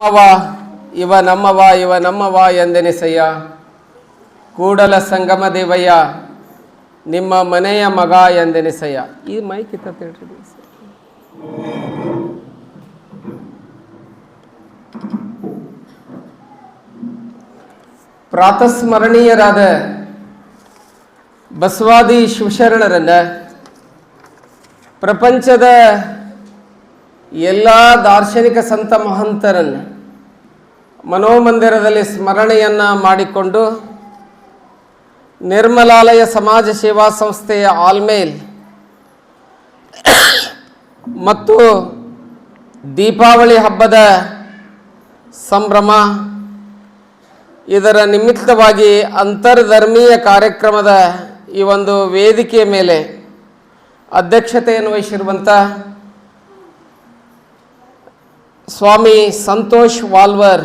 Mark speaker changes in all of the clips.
Speaker 1: ನಮ್ಮವ, ಇವ ನಮ್ಮವ ಇವ ನಮ್ಮವ ಎಂದೆನಿಸಯ್ಯ. ಕೂಡಲ ಸಂಗಮ ದೇವಯ್ಯ, ನಿಮ್ಮ ಮನೆಯ ಮಗ ಎಂದೆನಿಸಯ್ಯ. ಈ ಮೈಕ್ ಇತ್ತ ಹೇಳ್ರಿ ಪ್ರಾತಸ್ಮರಣೀಯರಾದ ಬಸವಾದಿ ಶಿವಶರಣರನ್ನ ಪ್ರಪಂಚದ ಎಲ್ಲ ದಾರ್ಶನಿಕ ಸಂತ ಮಹಂತರನ್ನು ಮನೋಮಂದಿರದಲ್ಲಿ ಸ್ಮರಣೆಯನ್ನು ಮಾಡಿಕೊಂಡು ನಿರ್ಮಲಾಲಯ ಸಮಾಜ ಸೇವಾ ಸಂಸ್ಥೆಯ ಆಲ್ಮೇಲ್ ಮತ್ತು ದೀಪಾವಳಿ ಹಬ್ಬದ ಸಂಭ್ರಮ, ಇದರ ನಿಮಿತ್ತವಾಗಿ ಅಂತರ್ಧರ್ಮೀಯ ಕಾರ್ಯಕ್ರಮದ ಈ ಒಂದು ವೇದಿಕೆಯ ಮೇಲೆ ಅಧ್ಯಕ್ಷತೆಯನ್ನು ವಹಿಸಿರುವಂಥ ಸ್ವಾಮಿ ಸಂತೋಷ್ ವಾಲ್ವರ್,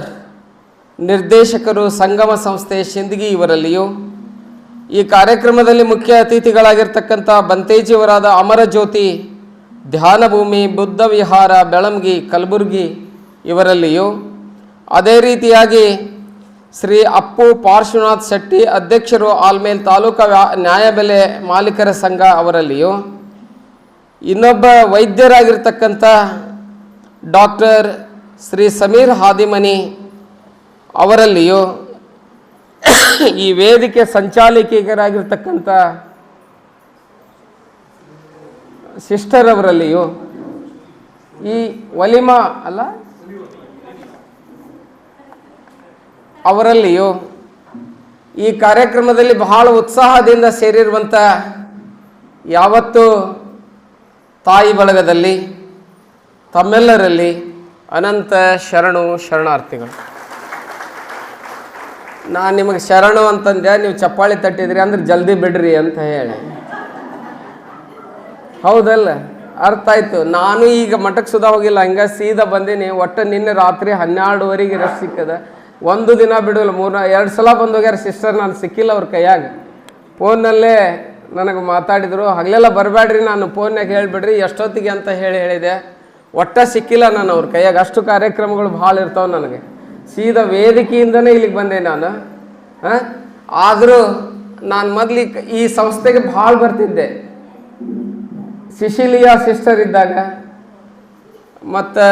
Speaker 1: ನಿರ್ದೇಶಕರು ಸಂಗಮ ಸಂಸ್ಥೆ ಶಿಂದಗಿ ಇವರಲ್ಲಿಯೂ, ಈ ಕಾರ್ಯಕ್ರಮದಲ್ಲಿ ಮುಖ್ಯ ಅತಿಥಿಗಳಾಗಿರ್ತಕ್ಕಂಥ ಬಂತೇಜಿಯವರಾದ ಅಮರಜ್ಯೋತಿ, ಧ್ಯಾನಭೂಮಿ, ಬುದ್ಧ ವಿಹಾರ, ಬೆಳಂಗಿ, ಕಲಬುರ್ಗಿ ಇವರಲ್ಲಿಯೂ, ಅದೇ ರೀತಿಯಾಗಿ ಶ್ರೀ ಅಪ್ಪು ಪಾರ್ಶ್ವನಾಥ್ ಶೆಟ್ಟಿ ಅಧ್ಯಕ್ಷರು ಆಲ್ಮೇಲ್ ತಾಲೂಕಾ ವ್ಯಾ- ನ್ಯಾಯಬೆಲೆ ಮಾಲೀಕರ ಸಂಘ ಅವರಲ್ಲಿಯೂ, ಇನ್ನೊಬ್ಬ ವೈದ್ಯರಾಗಿರ್ತಕ್ಕಂಥ ಡಾಕ್ಟರ್ ಶ್ರೀ ಸಮೀರ್ ಹಾದಿಮನಿ ಅವರಲ್ಲಿಯೂ ಈ ವೇದಿಕೆ ಸಂಚಾಲಕಿಯರಾಗಿರ್ತಕ್ಕಂಥ ಸಿಸ್ಟರ್ ಅವರಲ್ಲಿಯೂ ಈ ವಲಿಮಾ ಅಲ್ಲ? ಅವರಲ್ಲಿಯೂ ಈ ಕಾರ್ಯಕ್ರಮದಲ್ಲಿ ಬಹಳ ಉತ್ಸಾಹದಿಂದ ಸೇರಿರುವಂಥ ಯಾವತ್ತು ತಾಯಿ ಬಳಗದಲ್ಲಿ ತಮ್ಮೆಲ್ಲರಲ್ಲಿ ಅನಂತ ಶರಣು ಶರಣಾರ್ಥಿಗಳು. ನಾನು ನಿಮಗೆ ಶರಣು ಅಂತಂದೆ ನೀವು ಚಪ್ಪಾಳಿ ತಟ್ಟಿದ್ರಿ ಅಂದ್ರೆ ಜಲ್ದಿ ಬಿಡ್ರಿ ಅಂತ ಹೇಳಿ. ಹೌದಲ್ಲ? ಅರ್ಥ ಆಯ್ತು. ನಾನು ಈಗ ಮಠಕ್ಕೆ ಸುಧಾ ಹೋಗಿಲ್ಲ. ಹಂಗ ಸೀದಾ ಬಂದೀನಿ. ಒಟ್ಟು ನಿನ್ನೆ ರಾತ್ರಿ ಹನ್ನೆರಡುವರೆಗೆ ರೆಸ್ಟ್ ಸಿಕ್ಕದ. ಒಂದು ದಿನ ಬಿಡೋಲ್ಲ ಮೂರು ಎರಡು ಸಲ ಬಂದು ಹೋಗ್ಯಾರ ಸಿಸ್ಟರ್, ನಾನು ಸಿಕ್ಕಿಲ್ಲ ಅವ್ರ ಕೈಯಾಗ. ಫೋನ್ನಲ್ಲೇ ನನಗೆ ಮಾತಾಡಿದರು. ಹಗಲೆಲ್ಲ ಬರಬೇಡ್ರಿ ನಾನು ಫೋನ್ಯಾಗ ಹೇಳಿಬಿಡ್ರಿ, ಎಷ್ಟೊತ್ತಿಗೆ ಅಂತ ಹೇಳಿ ಹೇಳಿದೆ. ಒಟ್ಟ ಸಿಕ್ಕಿಲ್ಲ ನಾನು ಅವ್ರ ಕೈಯಾಗ. ಅಷ್ಟು ಕಾರ್ಯಕ್ರಮಗಳು ಭಾಳ ಇರ್ತಾವೆ ನನಗೆ. ಸೀದಾ ವೇದಿಕೆಯಿಂದನೇ ಇಲ್ಲಿಗೆ ಬಂದೆ ನಾನು. ಹಾಂ? ಆದರೂ ನಾನು ಮೊದ್ಲು ಈ ಸಂಸ್ಥೆಗೆ ಭಾಳ ಬರ್ತಿದ್ದೆ. ಸಿಶಿಲಿಯಾ ಸಿಸ್ಟರ್ ಇದ್ದಾಗ. ಮತ್ತು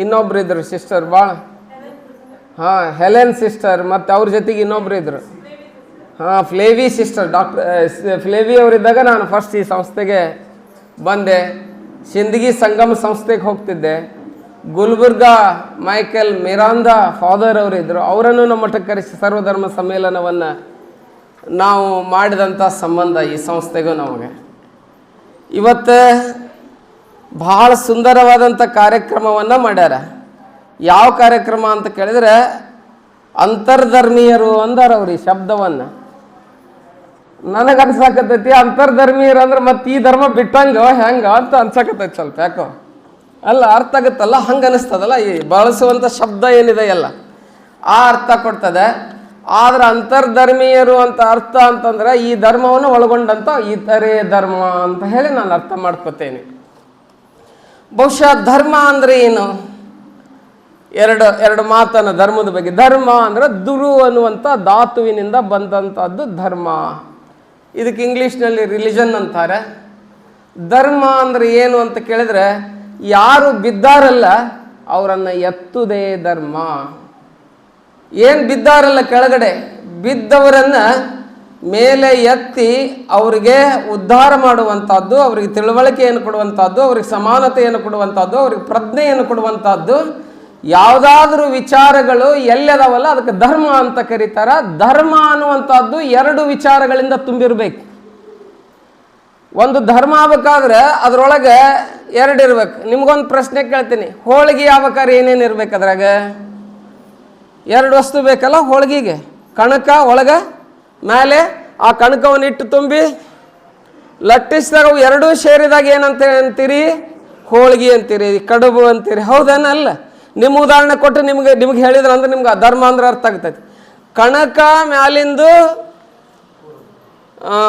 Speaker 1: ಇನ್ನೊಬ್ರು ಇದ್ರು ಸಿಸ್ಟರ್ ಭಾಳ. ಹಾಂ, ಹೆಲೆನ್ ಸಿಸ್ಟರ್ ಮತ್ತು ಅವ್ರ ಜೊತೆಗೆ ಇನ್ನೊಬ್ರು ಇದ್ರು. ಹಾಂ, ಫ್ಲೇವಿ ಸಿಸ್ಟರ್ ಡಾಕ್ಟರ್ ಫ್ಲೇವಿ ಅವರಿದ್ದಾಗ ನಾನು ಫಸ್ಟ್ ಈ ಸಂಸ್ಥೆಗೆ ಬಂದೆ. ಸಿಂದಗಿ ಸಂಗಮ ಸಂಸ್ಥೆಗೆ ಹೋಗ್ತಿದ್ದೆ. ಗುಲ್ಬರ್ಗಾ ಮೈಕೆಲ್ ಮಿರಾಂದ ಫಾದರ್ ಅವರಿದ್ದರು ಅವರನ್ನು ನಮ್ಮ ಮಠಕ್ಕೆ ಕರೆಸಿ ಸರ್ವಧರ್ಮ ಸಮ್ಮೇಳನವನ್ನು ನಾವು ಮಾಡಿದಂಥ ಸಂಬಂಧ ಈ ಸಂಸ್ಥೆಗೂ ನಮಗೆ. ಇವತ್ತು ಭಾಳ ಸುಂದರವಾದಂಥ ಕಾರ್ಯಕ್ರಮವನ್ನು ಮಾಡ್ಯಾರ. ಯಾವ ಕಾರ್ಯಕ್ರಮ ಅಂತ ಕೇಳಿದರೆ ಅಂತರ್ಧರ್ಮೀಯರು ಅಂದಾರ ಅವ್ರು ಈ ಶಬ್ದವನ್ನು. ನನಗೆ ಅನ್ಸಾಕತ್ತೈತಿ ಅಂತರ್ಧರ್ಮೀಯರು ಅಂದ್ರೆ ಮತ್ತೆ ಈ ಧರ್ಮ ಬಿಟ್ಟಂಗ ಹೆಂಗ ಅಂತ ಅನ್ಸಾಕತ್ತೈತಿ ಸ್ವಲ್ಪ ಯಾಕೋ. ಅಲ್ಲ, ಅರ್ಥ ಆಗುತ್ತಲ್ಲ, ಹಂಗೆ ಅನಿಸ್ತದಲ್ಲ ಈ ಬಳಸುವಂಥ ಶಬ್ದ ಏನಿದೆ ಎಲ್ಲ. ಆ ಅರ್ಥ ಕೊಡ್ತದೆ. ಆದ್ರೆ ಅಂತರ್ಧರ್ಮೀಯರು ಅಂತ ಅರ್ಥ ಅಂತಂದ್ರೆ ಈ ಧರ್ಮವನ್ನು ಒಳಗೊಂಡಂತ ಇತರೆ ಧರ್ಮ ಅಂತ ಹೇಳಿ ನಾನು ಅರ್ಥ ಮಾಡ್ಕೋತೇನೆ. ಬಹುಶಃ ಧರ್ಮ ಅಂದ್ರೆ ಏನು? ಎರಡು ಎರಡು ಮಾತನ್ನ ಧರ್ಮದ ಬಗ್ಗೆ. ಧರ್ಮ ಅಂದ್ರೆ ದುರು ಅನ್ನುವಂಥ ಧಾತುವಿನಿಂದ ಬಂದಂಥದ್ದು ಧರ್ಮ. ಇದಕ್ಕೆ ಇಂಗ್ಲೀಷ್ನಲ್ಲಿ ರಿಲಿಜನ್ ಅಂತಾರೆ. ಧರ್ಮ ಅಂದ್ರೆ ಏನು ಅಂತ ಕೇಳಿದ್ರೆ, ಯಾರು ಬಿದ್ದಾರಲ್ಲ ಅವರನ್ನು ಎತ್ತುದೇ ಧರ್ಮ. ಏನು ಬಿದ್ದಾರಲ್ಲ ಕೆಳಗಡೆ? ಬಿದ್ದವರನ್ನು ಮೇಲೆ ಎತ್ತಿ ಅವರಿಗೆ ಉದ್ಧಾರ ಮಾಡುವಂಥದ್ದು ಅವರಿಗೆ ತಿಳುವಳಿಕೆಯನ್ನು ಕೊಡುವಂಥದ್ದು ಅವ್ರಿಗೆ ಸಮಾನತೆಯನ್ನು ಕೊಡುವಂಥದ್ದು ಅವ್ರಿಗೆ ಪ್ರಜ್ಞೆಯನ್ನು ಕೊಡುವಂಥದ್ದು ಯಾವುದಾದ್ರೂ ವಿಚಾರಗಳು ಎಲ್ಲದವಲ್ಲ, ಅದಕ್ಕೆ ಧರ್ಮ ಅಂತ ಕರೀತಾರ. ಧರ್ಮ ಅನ್ನುವಂಥದ್ದು ಎರಡು ವಿಚಾರಗಳಿಂದ ತುಂಬಿರ್ಬೇಕು. ಒಂದು ಧರ್ಮ ಆಗ್ಬೇಕಾದ್ರೆ ಅದ್ರೊಳಗೆ ಎರಡು ಇರ್ಬೇಕು. ನಿಮ್ಗೊಂದು ಪ್ರಶ್ನೆ ಕೇಳ್ತೀನಿ. ಹೋಳಿಗೆ ಆಗ್ಬೇಕಾದ್ರೆ ಏನೇನು ಇರ್ಬೇಕು ಅದ್ರಾಗ? ಎರಡು ವಸ್ತು ಬೇಕಲ್ಲ ಹೋಳಿಗೆಗೆ. ಕಣಕ ಒಳಗೆ ಮೇಲೆ ಆ ಕಣಕವನ್ನು ಇಟ್ಟು ತುಂಬಿ, ಲಟ್ಟಿಸಿದಾಗ ಅವು ಎರಡೂ ಸೇರಿದಾಗ ಏನಂತ ಅಂತೀರಿ? ಹೋಳಿಗೆ ಅಂತೀರಿ, ಕಡುಬು ಅಂತೀರಿ. ಹೌದೇನಲ್ಲ? ನಿಮ್ಮ ಉದಾಹರಣೆ ಕೊಟ್ಟು ನಿಮಗೆ, ನಿಮ್ಗೆ ಹೇಳಿದ್ರೆ ಅಂದ್ರೆ ನಿಮ್ಗೆ ಅಧರ್ಮ ಧರ್ಮ ಅಂದ್ರೆ ಅರ್ಥ ಆಗ್ತೈತಿ. ಕಣಕ ಮ್ಯಾಲಿಂದು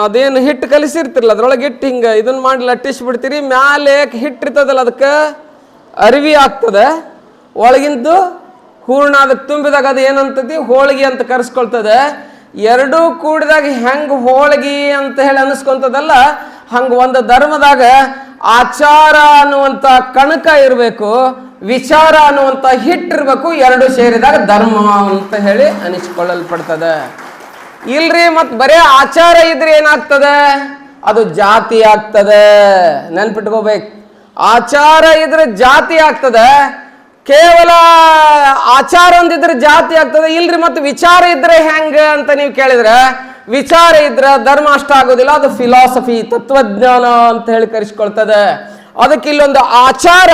Speaker 1: ಅದೇನು ಹಿಟ್ಟು ಕಲಿಸಿರ್ತಿರಲ್ಲ, ಅದ್ರೊಳಗೆ ಹಿಟ್ಟು ಹಿಂಗೆ ಇದನ್ನು ಮಾಡಿ ಲಟ್ಟಿಸ್ಬಿಡ್ತೀರಿ ಮ್ಯಾಲೆ ಹಿಟ್ಟು ಇರ್ತದಲ್ಲ ಅದಕ್ಕೆ ಅರಿವಿ ಆಗ್ತದೆ. ಒಳಗಿಂದು ಹೂರ್ಣ ಅದಕ್ಕೆ ತುಂಬಿದಾಗ ಅದು ಏನಂತತಿ? ಹೋಳಿಗೆ ಅಂತ ಕರೆಸ್ಕೊಳ್ತದೆ. ಎರಡೂ ಕೂಡಿದಾಗ ಹೆಂಗ್ ಹೋಳಿಗೆ ಅಂತ ಹೇಳಿ ಅನಿಸ್ಕೊಂತದಲ್ಲ, ಹಂಗ ಒಂದು ಧರ್ಮದಾಗ ಆಚಾರ ಅನ್ನುವಂತ ಕಣಕ ಇರಬೇಕು. ವಿಚಾರ ಅನ್ನುವಂತ ಹಿಟ್ಟಿರ್ಬೇಕು ಎರಡು ಸೇರಿದಾಗ ಧರ್ಮ ಅಂತ ಹೇಳಿ ಅನಿಸ್ಕೊಳ್ಳಲ್ಪಡ್ತದೆ. ಇಲ್ರಿ, ಮತ್ ಬರೇ ಆಚಾರ ಇದ್ರೆ ಏನಾಗ್ತದೆ? ಅದು ಜಾತಿ ಆಗ್ತದೆ. ನೆನ್ಪಿಟ್ಕೋಬೇಕು. ಆಚಾರ ಇದ್ರೆ ಜಾತಿ ಆಗ್ತದೆ. ಕೇವಲ ಆಚಾರ ಒಂದಿದ್ರೆ ಜಾತಿ ಆಗ್ತದೆ. ಇಲ್ರಿ ಮತ್ತೆ ವಿಚಾರ ಇದ್ರೆ ಹೆಂಗ ಅಂತ ನೀವು ಕೇಳಿದ್ರೆ, ವಿಚಾರ ಇದ್ರೆ ಧರ್ಮ ಅಷ್ಟ ಆಗೋದಿಲ್ಲ, ಅದು ಫಿಲಾಸಫಿ ತತ್ವಜ್ಞಾನ ಅಂತ ಹೇಳಿ ಕರೆಸ್ಕೊಳ್ತದೆ. ಅದಕ್ಕೆ ಇಲ್ಲೊಂದು ಆಚಾರ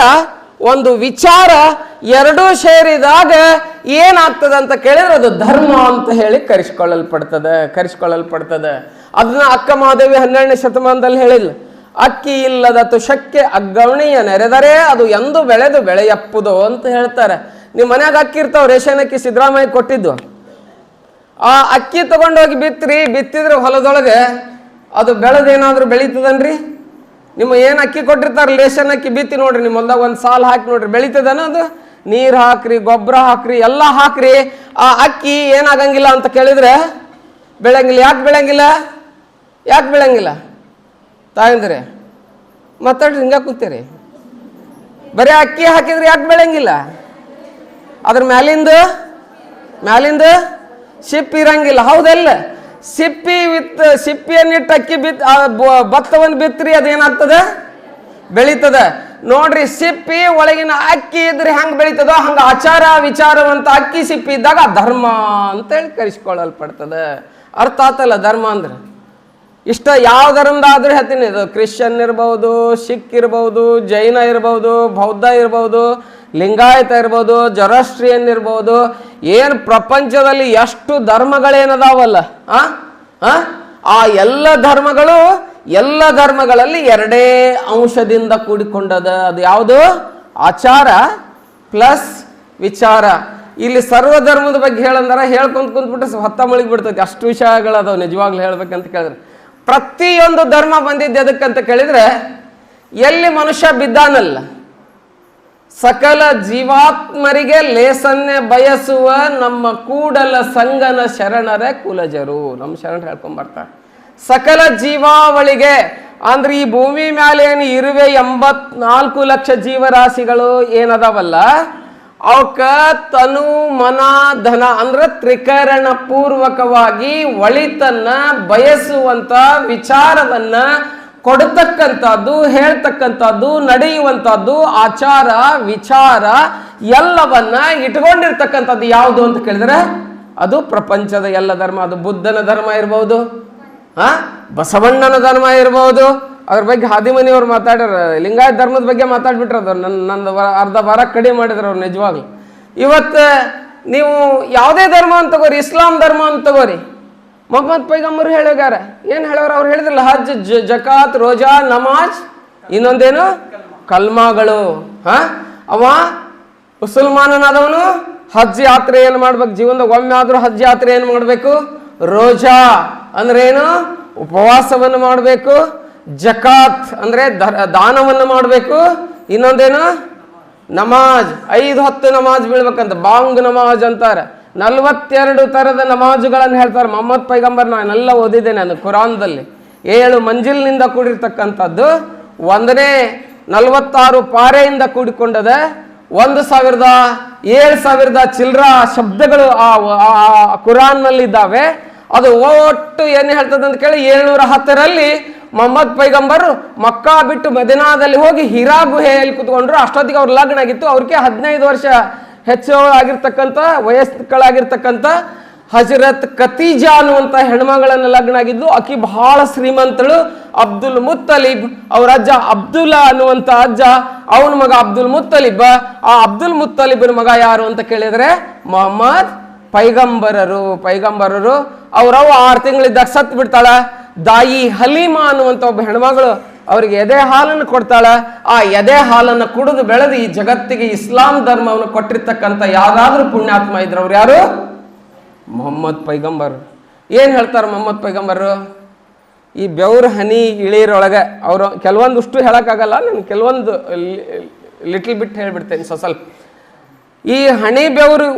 Speaker 1: ಒಂದು ವಿಚಾರ ಎರಡೂ ಸೇರಿದಾಗ ಏನಾಗ್ತದೆ ಅಂತ ಕೇಳಿದ್ರೆ ಅದು ಧರ್ಮ ಅಂತ ಹೇಳಿ ಕರೆಸ್ಕೊಳ್ಳಲ್ಪಡ್ತದೆ ಕರೆಸ್ಕೊಳ್ಳಲ್ಪಡ್ತದೆ. ಅದನ್ನ ಅಕ್ಕ ಮಹಾದೇವಿ ಹನ್ನೆರಡನೇ ಶತಮಾನದಲ್ಲಿ ಹೇಳಿಲ್ಲ ಅಕ್ಕಿ ಇಲ್ಲದ ತುಷಕ್ಕೆ ಅಗ್ಗವಣಿಯ ನೆರೆದರೆ ಅದು ಎಂದು ಬೆಳೆದು ಬೆಳೆಯಪ್ಪುದು ಅಂತ ಹೇಳ್ತಾರೆ. ನಿಮ್ಮ ಮನ್ಯಾಗ ಅಕ್ಕಿ ಇರ್ತಾವ, ರೇಷನ್ ಅಕ್ಕಿ ಸಿದ್ದರಾಮಯ್ಯ ಕೊಟ್ಟಿದ್ದು. ಆ ಅಕ್ಕಿ ತಗೊಂಡೋಗಿ ಬಿತ್ರಿ, ಬಿತ್ತಿದ್ರೆ ಹೊಲದೊಳಗೆ ಅದು ಬೆಳೆದೇನಾದ್ರೂ ಬೆಳೀತದನ್ರಿ? ನಿಮ್ಮ ಏನು ಅಕ್ಕಿ ಕೊಟ್ಟಿರ್ತಾರೆ ರೇಷನ್ ಅಕ್ಕಿ ಬಿತ್ತಿ ನೋಡ್ರಿ ನಿಮ್ಮ ಹೊಲ್ದಾಗ ಒಂದು ಸಾಲು ಹಾಕಿ ನೋಡ್ರಿ. ಬೆಳೀತದನ ಅದು? ನೀರು ಹಾಕ್ರಿ ಗೊಬ್ಬರ ಹಾಕ್ರಿ, ಎಲ್ಲ ಹಾಕ್ರಿ. ಆ ಅಕ್ಕಿ ಏನಾಗಂಗಿಲ್ಲ ಅಂತ ಕೇಳಿದ್ರೆ ಬೆಳಂಗಿಲ್ಲ ಯಾಕೆ ಬೆಳಂಗಿಲ್ಲ ಯಾಕೆ ಬೆಳಂಗಿಲ್ಲ ತಾಯಂದ್ರೆ, ಮಾತಾಡ್ರಿ, ಹಿಂಗೆ ಕೂತೀರಿ. ಬರೀ ಅಕ್ಕಿ ಹಾಕಿದ್ರೆ ಯಾಕೆ ಬೆಳಂಗಿಲ್ಲ ಅದ್ರ ಮ್ಯಾಲಿಂದು, ಮ್ಯಾಲಿಂದ ಶಿಪ್ ಇರಂಗಿಲ್ಲ. ಹೌದಲ್ಲ? ಸಿಪ್ಪಿ ವಿತ್ ಸಿಪ್ಪಿಯನ್ನಿಟ್ಟು ಅಕ್ಕಿ ಬಿತ್ ಭತ್ತವನ್ನು ಬಿತ್ತರಿ ಅದೇನಾಗ್ತದೆ? ಬೆಳೀತದೆ. ನೋಡ್ರಿ, ಸಿಪ್ಪಿ ಒಳಗಿನ ಅಕ್ಕಿ ಇದ್ರೆ ಹೆಂಗೆ ಬೆಳೀತದೋ ಹಂಗ ಆಚಾರ ವಿಚಾರವಂತ ಅಕ್ಕಿ ಸಿಪ್ಪಿ ಇದ್ದಾಗ ಧರ್ಮ ಅಂತೇಳಿ ಕರೆಸ್ಕೊಳ್ಳಲ್ಪಡ್ತದೆ. ಅರ್ಥ ಆತಲ್ಲ ಧರ್ಮ ಅಂದ್ರೆ? ಇಷ್ಟ ಯಾವ ಧರ್ಮದಾದ್ರೂ ಹೇಳ್ತೀನಿ. ಇದು ಕ್ರಿಶ್ಚಿಯನ್ ಇರ್ಬೋದು, ಸಿಖ್ ಇರ್ಬೋದು, ಜೈನ ಇರ್ಬೋದು, ಬೌದ್ಧ ಇರ್ಬೋದು ಲಿಂಗಾಯತ ಇರ್ಬೋದು ಜೊರಾಸ್ಟ್ರಿಯನ್ ಇರ್ಬೋದು, ಏನು ಪ್ರಪಂಚದಲ್ಲಿ ಎಷ್ಟು ಧರ್ಮಗಳೇನದಾವಲ್ಲ, ಆ? ಆ? ಎಲ್ಲ ಧರ್ಮಗಳು, ಎಲ್ಲ ಧರ್ಮಗಳಲ್ಲಿ ಎರಡೇ ಅಂಶದಿಂದ ಕೂಡಿಕೊಂಡದ. ಅದು ಯಾವುದು? ಆಚಾರ ಪ್ಲಸ್ ವಿಚಾರ. ಇಲ್ಲಿ ಸರ್ವ ಧರ್ಮದ ಬಗ್ಗೆ ಹೇಳಂದ್ರ, ಹೇಳ್ಕೊಂತ ಕುಂತ್ಬಿಟ್ಟು ಹೊತ್ತ ಮಳಿಗೆ ಬಿಡ್ತೈತಿ. ಅಷ್ಟು ವಿಷಯಗಳದಾವ ನಿಜವಾಗ್ಲೂ ಹೇಳ್ಬೇಕಂತ ಕೇಳಿದ್ರೆ. ಪ್ರತಿಯೊಂದು ಧರ್ಮ ಬಂದಿದ್ದು ಎದಕ್ಕಂತ ಕೇಳಿದ್ರೆ, ಎಲ್ಲಿ ಮನುಷ್ಯ ಬಿದ್ದಾನಲ್ಲ ಸಕಲ ಜೀವಾತ್ಮರಿಗೆ ಲೇಸನ್ನೇ ಬಯಸುವ ನಮ್ಮ ಕೂಡಲ ಸಂಗನ ಶರಣರೇ ಕುಲಜರು. ನಮ್ಮ ಶರಣರು ಹೇಳ್ಕೊಂಡ್ ಬರ್ತಾರೆ. ಸಕಲ ಜೀವಾವಳಿಗೆ, ಅಂದ್ರೆ ಈ ಭೂಮಿ ಮೇಲೆ ಏನು ಇರುವೆ ಎಂಬತ್ನಾಲ್ಕು ಲಕ್ಷ ಜೀವರಾಶಿಗಳು ಏನದಾವಲ್ಲ? ಅವಕ ತನು ಮನ, ಧನ, ಅಂದ್ರೆ ತ್ರಿಕರಣ ಪೂರ್ವಕವಾಗಿ ಒಳಿತನ್ನ ಬಯಸುವಂತ ವಿಚಾರವನ್ನ ಕೊಡತಕ್ಕಂಥದ್ದು, ಹೇಳ್ತಕ್ಕಂಥದ್ದು, ನಡೆಯುವಂಥದ್ದು, ಆಚಾರ, ವಿಚಾರ ಎಲ್ಲವನ್ನ ಇಟ್ಕೊಂಡಿರ್ತಕ್ಕಂಥದ್ದು ಯಾವುದು ಅಂತ ಕೇಳಿದ್ರೆ, ಅದು ಪ್ರಪಂಚದ ಎಲ್ಲ ಧರ್ಮ. ಅದು ಬುದ್ಧನ ಧರ್ಮ ಇರ್ಬೋದು, ಆ, ಬಸವಣ್ಣನ ಧರ್ಮ ಇರ್ಬೋದು. ಅದ್ರ ಬಗ್ಗೆ ಹಾದಿಮನಿಯವ್ರು ಮಾತಾಡ್ಯಾರ. ಲಿಂಗಾಯತ ಧರ್ಮದ ಬಗ್ಗೆ ಮಾತಾಡ್ಬಿಟ್ರ ಅದು ನನ್ನ ನಂದು ಅರ್ಧ ವಾರ ಕಡಿಮೆ ಮಾಡಿದ್ರು ಅವ್ರು ನಿಜವಾಗ್ಲು. ಇವತ್ತು ನೀವು ಯಾವುದೇ ಧರ್ಮ ಅಂತ ತಗೋರಿ, ಇಸ್ಲಾಂ ಧರ್ಮ ಅಂತ ತಗೋರಿ ಮೊಹಮ್ಮದ್ ಪೈಗಂಬರು ಹೇಳ್ಯಾರ ಏನು ಹೇಳೋರು ಅವ್ರು ಹೇಳಿದ್ರಲ್ಲ, ಹಜ್ ಜಕಾತ್, ರೋಜಾ, ನಮಾಜ್, ಇನ್ನೊಂದೇನು? ಕಲ್ಮಾಗಳು. ಹ? ಅವ ಮುಸಲ್ಮಾನನಾದವನು, ಹಜ್ ಯಾತ್ರೆ ಏನು ಮಾಡ್ಬೇಕು? ಜೀವನದಾಗ ಒಮ್ಮೆ ಆದ್ರೂ ಹಜ್ ಯಾತ್ರೆ ಏನು ಮಾಡಬೇಕು? ರೋಜಾ. ಅಂದ್ರೆ ಏನು? ಉಪವಾಸವನ್ನು ಮಾಡಬೇಕು. ಜಕಾತ್ ಅಂದ್ರೆ ದಾನವನ್ನು ಮಾಡಬೇಕು. ಇನ್ನೊಂದೇನು? ನಮಾಜ್. ಐದು ಹತ್ತು ನಮಾಜ್ ಬೀಳ್ಬೇಕಂತ. ಬಾಂಗ್ ನಮಾಜ್ ಅಂತಾರೆ. ನಲ್ವತ್ತೆರಡು ಥರದ ನಮಾಜುಗಳನ್ನು ಹೇಳ್ತಾರೆ. ಮೊಹಮ್ಮದ್ ಪೈಗಂಬರ್, ನಾನೆಲ್ಲ ಓದಿದ್ದೇನೆ ನಾನು ಕುರಾನ್ದಲ್ಲಿ. ಏಳು ಮಂಜಿಲ್ನಿಂದ ಕೂಡಿರ್ತಕ್ಕಂಥದ್ದು, ಒಂದನೇ ನಲವತ್ತಾರು ಪಾರೆಯಿಂದ ಕೂಡಿಕೊಂಡದ, ಒಂದು ಸಾವಿರದ ಏಳು ಸಾವಿರದ ಚಿಲ್ರ ಶಬ್ದಗಳು ಆ ಕುರಾನ್ನಲ್ಲಿದ್ದಾವೆ. ಅದು ಒಟ್ಟು ಏನು ಹೇಳ್ತದೆ ಅಂತ ಕೇಳಿ, ಏಳ್ನೂರ ಹತ್ತರಲ್ಲಿ ಮೊಹಮ್ಮದ್ ಪೈಗಂಬರ್ ಮಕ್ಕಾ ಬಿಟ್ಟು ಮದಿನಾದಲ್ಲಿ ಹೋಗಿ ಹಿರಾ ಗುಹೆಯಲ್ಲಿ ಕುತ್ಕೊಂಡ್ರು. ಅಷ್ಟೊತ್ತಿಗೆ ಅವ್ರ ಲಗ್ನ ಆಗಿತ್ತು. ಅವ್ರಿಗೆ ಹದಿನೈದು ವರ್ಷ ಹೆಚ್ಚು ಆಗಿರ್ತಕ್ಕಂಥ ವಯಸ್ಕಳಾಗಿರ್ತಕ್ಕಂಥ ಹಜರತ್ ಕತೀಜಾ ಅನ್ನುವಂಥ ಹೆಣ್ಮಗಳನ್ನ ಲಗ್ನ ಆಗಿದ್ದು ಆಕಿ ಬಹಳ ಶ್ರೀಮಂತಳು. ಅಬ್ದುಲ್ ಮುತ್ತಲಿಬ್ ಅವರ ಅಜ್ಜ ಅಬ್ದುಲ್ಲಾ ಅನ್ನುವಂಥ ಅಜ್ಜ, ಅವನ ಮಗ ಅಬ್ದುಲ್ ಮುತ್ತಲಿಬ್. ಆ ಅಬ್ದುಲ್ ಮುತ್ತಲಿಬ್ನ ಮಗ ಯಾರು ಅಂತ ಕೇಳಿದ್ರೆ, ಮೊಹಮ್ಮದ್ ಪೈಗಂಬರರು. ಪೈಗಂಬರರು, ಅವ್ರವ್ವ ಆರು ತಿಂಗಳಿದ್ದಾಗ ಸತ್ ಬಿಡ್ತಾಳ. ದಾಯಿ ಹಲೀಮಾ ಅನ್ನುವಂಥ ಒಬ್ಬ ಹೆಣ್ಮಗಳು ಅವ್ರಿಗೆ ಎದೆ ಹಾಲನ್ನು ಕೊಡ್ತಾಳ. ಆ ಎದೆ ಹಾಲನ್ನು ಕುಡಿದು ಬೆಳೆದು ಈ ಜಗತ್ತಿಗೆ ಇಸ್ಲಾಂ ಧರ್ಮವನ್ನು ಕೊಟ್ಟಿರ್ತಕ್ಕಂಥ ಯಾವ್ದಾದ್ರೂ ಪುಣ್ಯಾತ್ಮ ಇದ್ರು ಅವ್ರು ಯಾರು? ಮೊಹಮ್ಮದ್ ಪೈಗಂಬರ್. ಏನು ಹೇಳ್ತಾರೆ ಮೊಹಮ್ಮದ್ ಪೈಗಂಬರು? ಈ ಬೆವ್ರ ಹನಿ ಇಳಿಯರೊಳಗೆ ಅವರು ಕೆಲವೊಂದಷ್ಟು ಹೇಳೋಕ್ಕಾಗಲ್ಲ, ನಾನು ಕೆಲವೊಂದು ಲಿಟ್ಲ್ ಬಿಟ್ ಹೇಳ್ಬಿಡ್ತೇನೆ ಸ್ವಲ್ಪ ಈ ಹಣಿ ಬೆವರು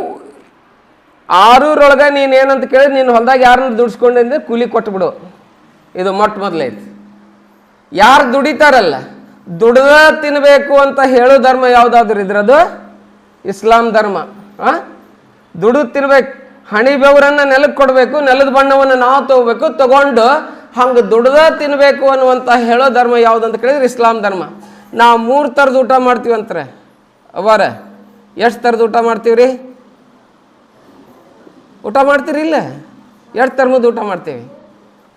Speaker 1: ಆರೂರೊಳಗೆ ನೀನು ಏನಂತ ಕೇಳಿದ್ರೆ ನೀನು ಹೊಲ್ದಾಗ ಯಾರನ್ನ ದುಡಿಸ್ಕೊಂಡಿದ್ದೆ ಕೂಲಿ ಕೊಟ್ಬಿಡು. ಇದು ಮೊಟ್ಟ ಮೊದಲೈತಿ ಯಾರು ದುಡಿತಾರಲ್ಲ? ದುಡ್ದ ತಿನ್ನಬೇಕು ಅಂತ ಹೇಳೋ ಧರ್ಮ ಯಾವುದಾದ್ರೂ ಇದ್ರದು ಇಸ್ಲಾಂ ಧರ್ಮ. ಆ? ದುಡಿದು ತಿನ್ಬೇಕು. ಹಣಿ ಬೆವರನ್ನ ನೆಲಕ್ಕೆ ಕೊಡಬೇಕು, ನೆಲದ ಬಣ್ಣವನ್ನು ನಾವು ತಗೋಬೇಕು, ತಗೊಂಡು ಹಂಗೆ ದುಡ್ದ ತಿನ್ನಬೇಕು ಅನ್ನುವಂಥ ಹೇಳೋ ಧರ್ಮ ಯಾವುದಂತ ಕೇಳಿದ್ರೆ ಇಸ್ಲಾಂ ಧರ್ಮ. ನಾವು ಮೂರು ಥರದ ಊಟ ಮಾಡ್ತೀವಿ ಅಂತಾರೆ, ಅವರ. ಎಷ್ಟು ಥರದ ಊಟ ಮಾಡ್ತೀವಿ ರೀ ಊಟ ಮಾಡ್ತೀರಿ ಇಲ್ಲ? ಎಷ್ಟು ಥರ್ಮದ ಊಟ ಮಾಡ್ತೀವಿ?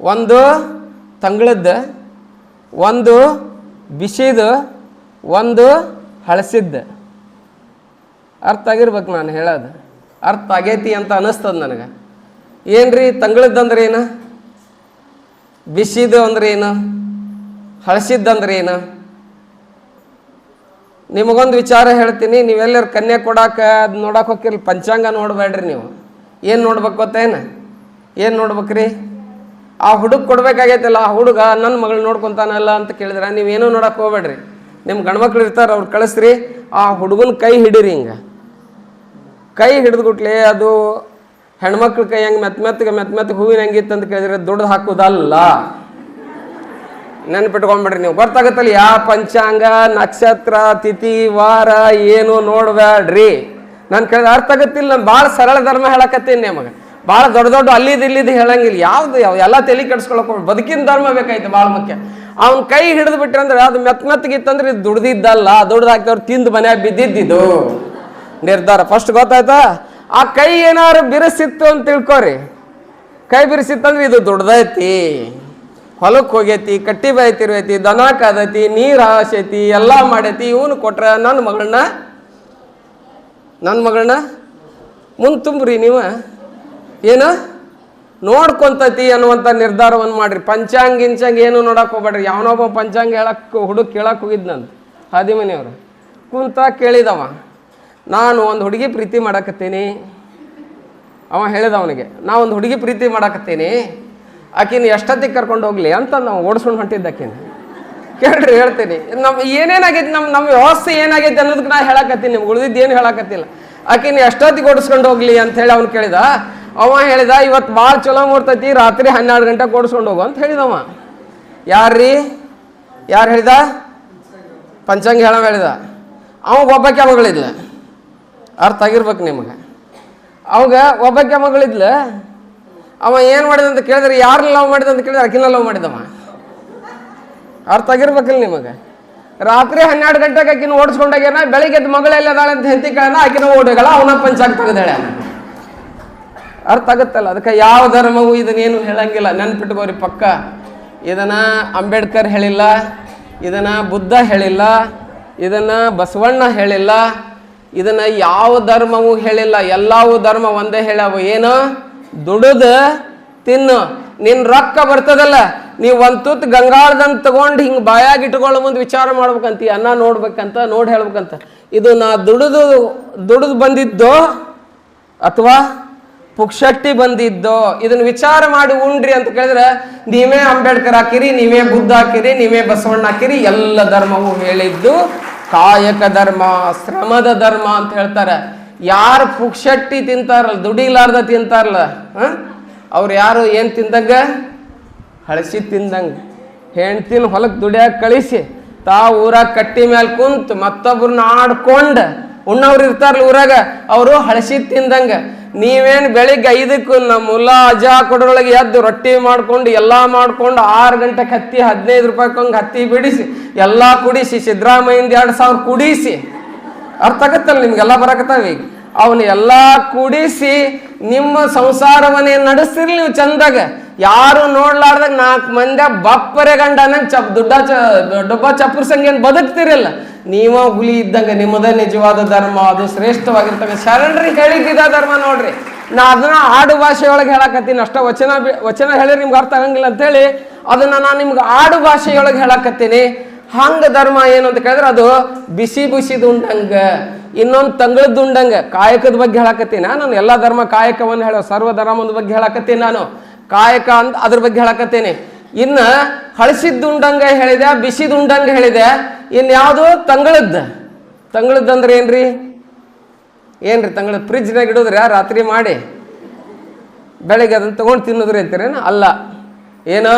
Speaker 1: ಒಂದು ತಂಗಳದ್ದು. ಒಂದು ಬಿಸಿದು, ಒಂದು ಹಳಸಿದ್ದು. ಅರ್ಥ ಆಗಿರ್ಬೇಕು ನಾನು ಹೇಳೋದು. ಅರ್ಥ ಆಗೈತಿ ಅಂತ ಅನ್ನಿಸ್ತದೆ ನನಗೆ. ಏನ್ರಿ ತಂಗಳದ್ದಂದ್ರೆ ಏನು? ಬಿಸಿದು ಅಂದ್ರೆ ಏನು? ಹಳಸಿದ್ದಂದ್ರೆ ಏನು? ನಿಮಗೊಂದು ವಿಚಾರ ಹೇಳ್ತೀನಿ, ನೀವೆಲ್ಲರೂ ಕನ್ಯಾ ಕೊಡಾಕ ಅದು ನೋಡಕ್ಕೆ ಹೋಗಿರಲಿ ಪಂಚಾಂಗ ನೋಡಬೇಡ್ರಿ ನೀವು. ಏನು ನೋಡ್ಬೇಕು ಗೊತ್ತೇನು? ಏನು ನೋಡ್ಬೇಕ್ರಿ? ಆ ಹುಡುಗ ಕೊಡ್ಬೇಕಾಗೈತಲ್ಲ, ಆ ಹುಡುಗ ನನ್ನ ಮಗಳು ನೋಡ್ಕೊತಾನಲ್ಲ ಅಂತ ಕೇಳಿದ್ರೆ, ನೀವೇನೂ ನೋಡಕ್ಕೆ ಹೋಗ್ಬೇಡ್ರಿ. ನಿಮ್ಮ ಗಂಡ್ಮಕ್ಳು ಇರ್ತಾರೆ, ಅವ್ರು ಕಳಿಸ್ರಿ. ಆ ಹುಡುಗನ ಕೈ ಹಿಡೀರಿ ಹಿಂಗೆ. ಕೈ ಹಿಡಿದ್ಬಿಟ್ಲೆ ಅದು ಹೆಣ್ಮಕ್ಳ ಕೈ ಹೆಂಗೆ ಮೆತ್ತ ಮೆತ್ತಗೆ ಮೆತ್ತ ಮೆತ್ತಗೆ ಹೂವಿನ ಹೆಂಗಿತ್ತು ಅಂತ ಕೇಳಿದ್ರೆ ದುಡ್ದು ಹಾಕೋದಲ್ಲ. ನೆನ್ಪಿಟ್ಕೊಂಡ್ಬಿಡ್ರಿ ನೀವು. ಗೊತ್ತಾಗತ್ತಲ್ಲ ಯಾವ ಪಂಚಾಂಗ, ನಕ್ಷತ್ರ, ತಿಥಿ, ವಾರ, ಏನು ನೋಡ್ಬೇಡ್ರಿ ನಾನು ಕೇಳಿದ ಅರ್ಥ ಆಗತ್ತಿಲ್ಲ, ನಾನು ಭಾಳ ಸರಳ ಧರ್ಮ ಹೇಳಕತ್ತೀನಿ ನಿಮಗೆ. ಭಾಳ ದೊಡ್ಡ ದೊಡ್ಡ ಅಲ್ಲಿದ್ದು ಇಲ್ಲಿದ್ದು ಹೇಳಂಗಿಲ್ಲ. ಯಾವ್ದು ಯಾವ ಎಲ್ಲ ತಲೆ ಕೆಡ್ಸ್ಕೊಳಕ್. ಬದುಕಿನ ಧರ್ಮ ಬೇಕಾಯ್ತು ಭಾಳ ಮುಖ್ಯ. ಅವ್ನ ಕೈ ಹಿಡಿದು ಬಿಟ್ರೆ ಅಂದ್ರೆ ಅದು ಮೆತ್ತ ಮೆತ್ತಗಿತ್ತಂದ್ರೆ ಇದು ದುಡ್ದಿದ್ದಲ್ಲ ದುಡ್ದು ಹಾಕಿದವ್ರು ತಿಂದು ಮನೆ ಬಿದ್ದಿದ್ದಿದ್ದು ನಿರ್ಧಾರ. ಫಸ್ಟ್ ಗೊತ್ತಾಯ್ತಾ? ಆ ಕೈ ಏನಾದ್ರು ಬಿರುಸಿತ್ತು ಅಂತ ತಿಳ್ಕೊರಿ. ಕೈ ಬಿರುಸಿತ್ತಂದ್ರೆ ಇದು ದುಡ್ದೈತಿ. ಹೊಲಕ್ಕೆ ಹೋಗೈತಿ, ಕಟ್ಟಿ ಬಾಯ್ತಿರ್ವೈತಿ ದನ ಕಾದೈತಿ, ನೀರು ಹಾಸೈತಿ, ಎಲ್ಲ ಮಾಡೈತಿ. ಇವನು ಕೊಟ್ರೆ ನನ್ನ ಮಗಳನ್ನ ನನ್ನ ಮಗಳನ್ನ ಮುಂದೆ ತುಂಬ್ರಿ ನೀವು. ಏನು? ನೋಡ್ಕೊಂತತಿ ಅನ್ನುವಂಥ ನಿರ್ಧಾರವನ್ನು ಮಾಡ್ರಿ. ಪಂಚಾಂಗ ಗಿಂಚಾಂಗ ಏನು ನೋಡಕ್ಕೆ ಹೋಗ್ಬೇಡ್ರಿ. ಯಾವನೊಬ್ಬ ಪಂಚಾಂಗ ಹೇಳಕ್ಕೆ ಹುಡುಗ ಕೇಳಕ್ಕೆ ಹೋಗಿದ್ನಂತ. ಹಾದಿಮನಿಯವರು. ಕುಂತ ಕೇಳಿದವ, ನಾನು ಒಂದು ಹುಡುಗಿ ಪ್ರೀತಿ ಮಾಡಕತ್ತೀನಿ. ಅವ ಹೇಳಿದ ಅವನಿಗೆ ನಾ ಒಂದು ಹುಡುಗಿ ಪ್ರೀತಿ ಮಾಡಕತ್ತೀನಿ. ಆಕಿನ ಎಷ್ಟೊತ್ತಿಗೆ ಕರ್ಕೊಂಡು ಹೋಗ್ಲಿ? ಅಂತ ನಾವು ಓಡಿಸ್ಕೊಂಡು ಹೊಂಟಿದ್ದ ಕೇಳ್ರಿ, ಹೇಳ್ತೀನಿ. ನಮ್ಮ ಏನೇನಾಗೈತಿ ನಮ್ಮ ನಮ್ಮ ವ್ಯವಸ್ಥೆ ಏನಾಗೈತಿ ಅನ್ನೋದಕ್ಕೆ ನಾ ಹೇಳಕತ್ತೀನಿ. ನಿಮ್ಗೆ ಉಳಿದಿದ್ದು ಏನು ಹೇಳಕತ್ತಿಲ್ಲ. ಆಕಿನ ಎಷ್ಟೊತ್ತಿಗೆ ಓಡಿಸ್ಕೊಂಡು ಹೋಗ್ಲಿ ಅಂತ ಹೇಳಿ ಅವ್ನು ಕೇಳಿದ ಅವ ಹೇಳಿದ ಇವತ್ತು ಭಾಳ ಚಲೋ ಮೂರ್ತೈತಿ, ರಾತ್ರಿ ಹನ್ನೆರಡು ಗಂಟೆ ಕೊಡ್ಸ್ಕೊಂಡು ಹೋಗು ಅಂತ ಹೇಳಿದವ. ಯಾರ್ರೀ? ಯಾರು ಹೇಳಿದ? ಪಂಚಾಂಗ ಹೇಳವ ಹೇಳಿದ. ಅವಾಗ ಒಬ್ಬಕ್ಕೆ ಮಗಳಿದ್ಲ. ಅರ್ಥ ಆಗಿರ್ಬೇಕು ನಿಮಗೆ. ಅವಾಗ ಒಬ್ಬಕ್ಕೆ ಮಗಳಿದ್ಲ. ಅವ ಏನು ಮಾಡಿದ ಅಂತ ಕೇಳಿದ್ರೆ ಯಾರನ್ನ ಲವ್ ಮಾಡಿದ ಅಂತ ಕೇಳಿದ್ರೆ ಅಕಿನ ಲವ್ ಮಾಡಿದವ. ಅರ್ಥ ಆಗಿರ್ಬೇಕಿಲ್ಲ ನಿಮಗೆ. ರಾತ್ರಿ ಹನ್ನೆರಡು ಗಂಟೆಗೆ ಆಕಿನ ಓಡಿಸ್ಕೊಂಡಾಗೇನ ಬೆಳಿಗ್ಗೆ ಎದ್ದು ಮಗಳೆಲ್ಲ ಅದಾಳೆ ಅಂತ ಹೆಂತಿ ಕೇಳ ಆಕಿನ ಓಡೋಗಲ್ಲ ಅವನ ಪಂಚಾಂಗ ತೆಗೆದಾಳೆ ಅರ್ಥ ಆಗುತ್ತಲ್ಲ? ಅದಕ್ಕೆ ಯಾವ ಧರ್ಮವು ಇದನ್ನೇನು ಹೇಳಂಗಿಲ್ಲ. ನೆನ್ಪಿಟ್ಕೋರಿ ಪಕ್ಕ. ಇದನ್ನ ಅಂಬೇಡ್ಕರ್ ಹೇಳಿಲ್ಲ, ಇದನ್ನ ಬುದ್ಧ ಹೇಳಿಲ್ಲ, ಇದನ್ನ ಬಸವಣ್ಣ ಹೇಳಿಲ್ಲ, ಇದನ್ನ ಯಾವ ಧರ್ಮವೂ ಹೇಳಿಲ್ಲ. ಎಲ್ಲವೂ ಧರ್ಮ ಒಂದೇ ಹೇಳವು. ಏನು? ದುಡಿದು, ತಿನ್ನು. ನಿನ್ ರೊಕ್ಕ ಬರ್ತದಲ್ಲ ನೀವು ಒಂದು ತುತ್ತು ಗಂಗಾಳದಂತ ತಗೊಂಡು ಹಿಂಗೆ ಬಾಯಾಗಿ ಇಟ್ಕೊಳ್ಳೋ ಮುಂದೆ ವಿಚಾರ ಮಾಡ್ಬೇಕಂತ. ಅನ್ನ ನೋಡ್ಬೇಕಂತ, ನೋಡಿ ಹೇಳ್ಬೇಕಂತ. ಇದು ನಾ ದುಡಿದು ದುಡಿದು ಬಂದಿದ್ದು ಅಥವಾ ಪುಕ್ಷಟ್ಟಿ ಬಂದಿದ್ದು, ಇದನ್ನ ವಿಚಾರ ಮಾಡಿ ಉಂಡ್ರಿ ಅಂತ ಕೇಳಿದ್ರೆ, ನೀವೇ ಅಂಬೇಡ್ಕರ್ ಹಾಕಿರಿ, ನೀವೇ ಬುದ್ಧ ಹಾಕಿರಿ, ನೀವೇ ಬಸವಣ್ಣ ಹಾಕಿರಿ, ಎಲ್ಲ ಧರ್ಮವು ಹೇಳಿದ್ದು ಕಾಯಕ ಧರ್ಮ, ಶ್ರಮದ ಧರ್ಮ ಅಂತ ಹೇಳ್ತಾರೆ. ಯಾರು ಪುಕ್ಷಟ್ಟಿ ತಿಂತಾರಲ್ಲ, ದುಡಿಲಾರ್ದ ತಿಂತಾರಲ್ಲ ಅವ್ರು ಯಾರು ಏನು ತಿಂದಂಗ? ಹಳಸಿ ತಿಂದಂಗ. ಹೆಣ್ತಿನ ಹೊಲಕ್ಕೆ ದುಡಿಯಾಗ ಕಳಿಸಿ ತಾ ಊರಾಗ ಕಟ್ಟಿ ಮೇಲೆ ಕುಂತು ಮತ್ತೊಬ್ರನ್ನ ಆಡ್ಕೊಂಡು, ಉಣ್ಣವ್ರು ಇರ್ತಾರಲ್ಲ ಊರಾಗ, ಅವರು ಹಳಸಿ ತಿಂದಂಗ. ನೀವೇನು ಬೆಳಿಗ್ಗೆ ಐದಕ್ಕೂ ನಮ್ಮ ಮುಲ್ಲಾ ಅಜ್ಜ ಕೊಡರೊಳಗೆ ಎದ್ದು ರೊಟ್ಟಿ ಮಾಡ್ಕೊಂಡು ಎಲ್ಲ ಮಾಡ್ಕೊಂಡು ಆರು ಗಂಟೆಗೆ ಹತ್ತಿ ಹದಿನೈದು ರೂಪಾಯಿಕೊಂದು ಹತ್ತಿ ಬಿಡಿಸಿ, ಎಲ್ಲ ಕುಡಿಸಿ, ಸಿದ್ದರಾಮಯ್ಯಿಂದ ಎರಡು ಸಾವಿರ ಕುಡಿಸಿ. ಅರ್ಥ ಆಗತ್ತಲ್ಲ ನಿಮ್ಗೆಲ್ಲ ಬರಕತ್ತಾವ ಅವನ್ನ ಎಲ್ಲ ಕೂಡಿಸಿ ನಿಮ್ಮ ಸಂಸಾರವನ್ನೇ ನಡೆಸ್ತಿರ್ಲಿ ನೀವು ಚಂದಾಗ. ಯಾರು ನೋಡ್ಲಾರ್ದಾಗ ನಾಲ್ಕು ಮಂದಿ ಬಪ್ಪರೆ ಗಂಡ ಅನ್ನಂಗ್ ಚಪ್ ದುಡ್ಡ ಚ ಡೊಬ್ಬ ಚಪ್ಪರ್ಸಂಗೇನು ಬದುಕ್ತಿರಲ್ಲ. ನೀವ ಹುಲಿ ಇದ್ದಂಗ ನಿಮ್ಮದೇ ನಿಜವಾದ ಧರ್ಮ, ಅದು ಶ್ರೇಷ್ಠವಾಗಿರ್ತಕ್ಕ ಶರಣರಿ ಹೇಳಿದ್ದ ಧರ್ಮ ನೋಡ್ರಿ. ನಾ ಅದನ್ನ ಆಡು ಭಾಷೆಯೊಳಗೆ ಹೇಳಕತ್ತೀನಿ. ಅಷ್ಟ ವಚನ ವಚನ ಹೇಳಿ ನಿಮ್ಗೆ ಅರ್ಥ ಆಗಂಗಿಲ್ಲ ಅಂತೇಳಿ. ಅದನ್ನ ನಾನು ನಿಮ್ಗೆ ಆಡು ಭಾಷೆಯೊಳಗೆ ಹೇಳಕತ್ತೀನಿ. ಹಂಗ ಧರ್ಮ ಏನು ಅಂತ ಕೇಳಿದ್ರೆ ಅದು ಬಿಸಿ ಬಿಸಿದು ಉಂಡಂಗ. ಇನ್ನೊಂದು ತಂಗಳದ್ದು ಉಂಡಂಗ. ಕಾಯಕದ ಬಗ್ಗೆ ಹೇಳಕತ್ತೀನಿ ನಾನು. ಎಲ್ಲ ಧರ್ಮ ಕಾಯಕವನ್ನು ಹೇಳೋ ಸರ್ವ ಧರ್ಮದ ಬಗ್ಗೆ ಹೇಳಕತ್ತೀನಿ ನಾನು. ಕಾಯಕ ಅಂತ ಅದ್ರ ಬಗ್ಗೆ ಹೇಳಕತ್ತೀನಿ. ಇನ್ನ ಹಳಸಿದ್ದುಂಡಂಗ ಹೇಳಿದೆ ಬಿಸಿದುಂಡಂಗ ಹೇಳಿದೆ. ಇನ್ ಯಾವುದು ತಂಗಳದ್ದು. ತಂಗಳದ್ದು ಅಂದ್ರೆ ಏನ್ರಿ? ಏನ್ರಿ ತಂಗಳ ಫ್ರಿಜ್ನಾಗ ಇಡೋದ್ರಿ ರಾತ್ರಿ ಮಾಡಿ. ಬೆಳಿಗ್ಗೆ ಅದನ್ನ ತಗೊಂಡು ತಿನ್ನೋದ್ರಿ ಅಂತೀರೇನು? ಅಲ್ಲ. ಏನೋ?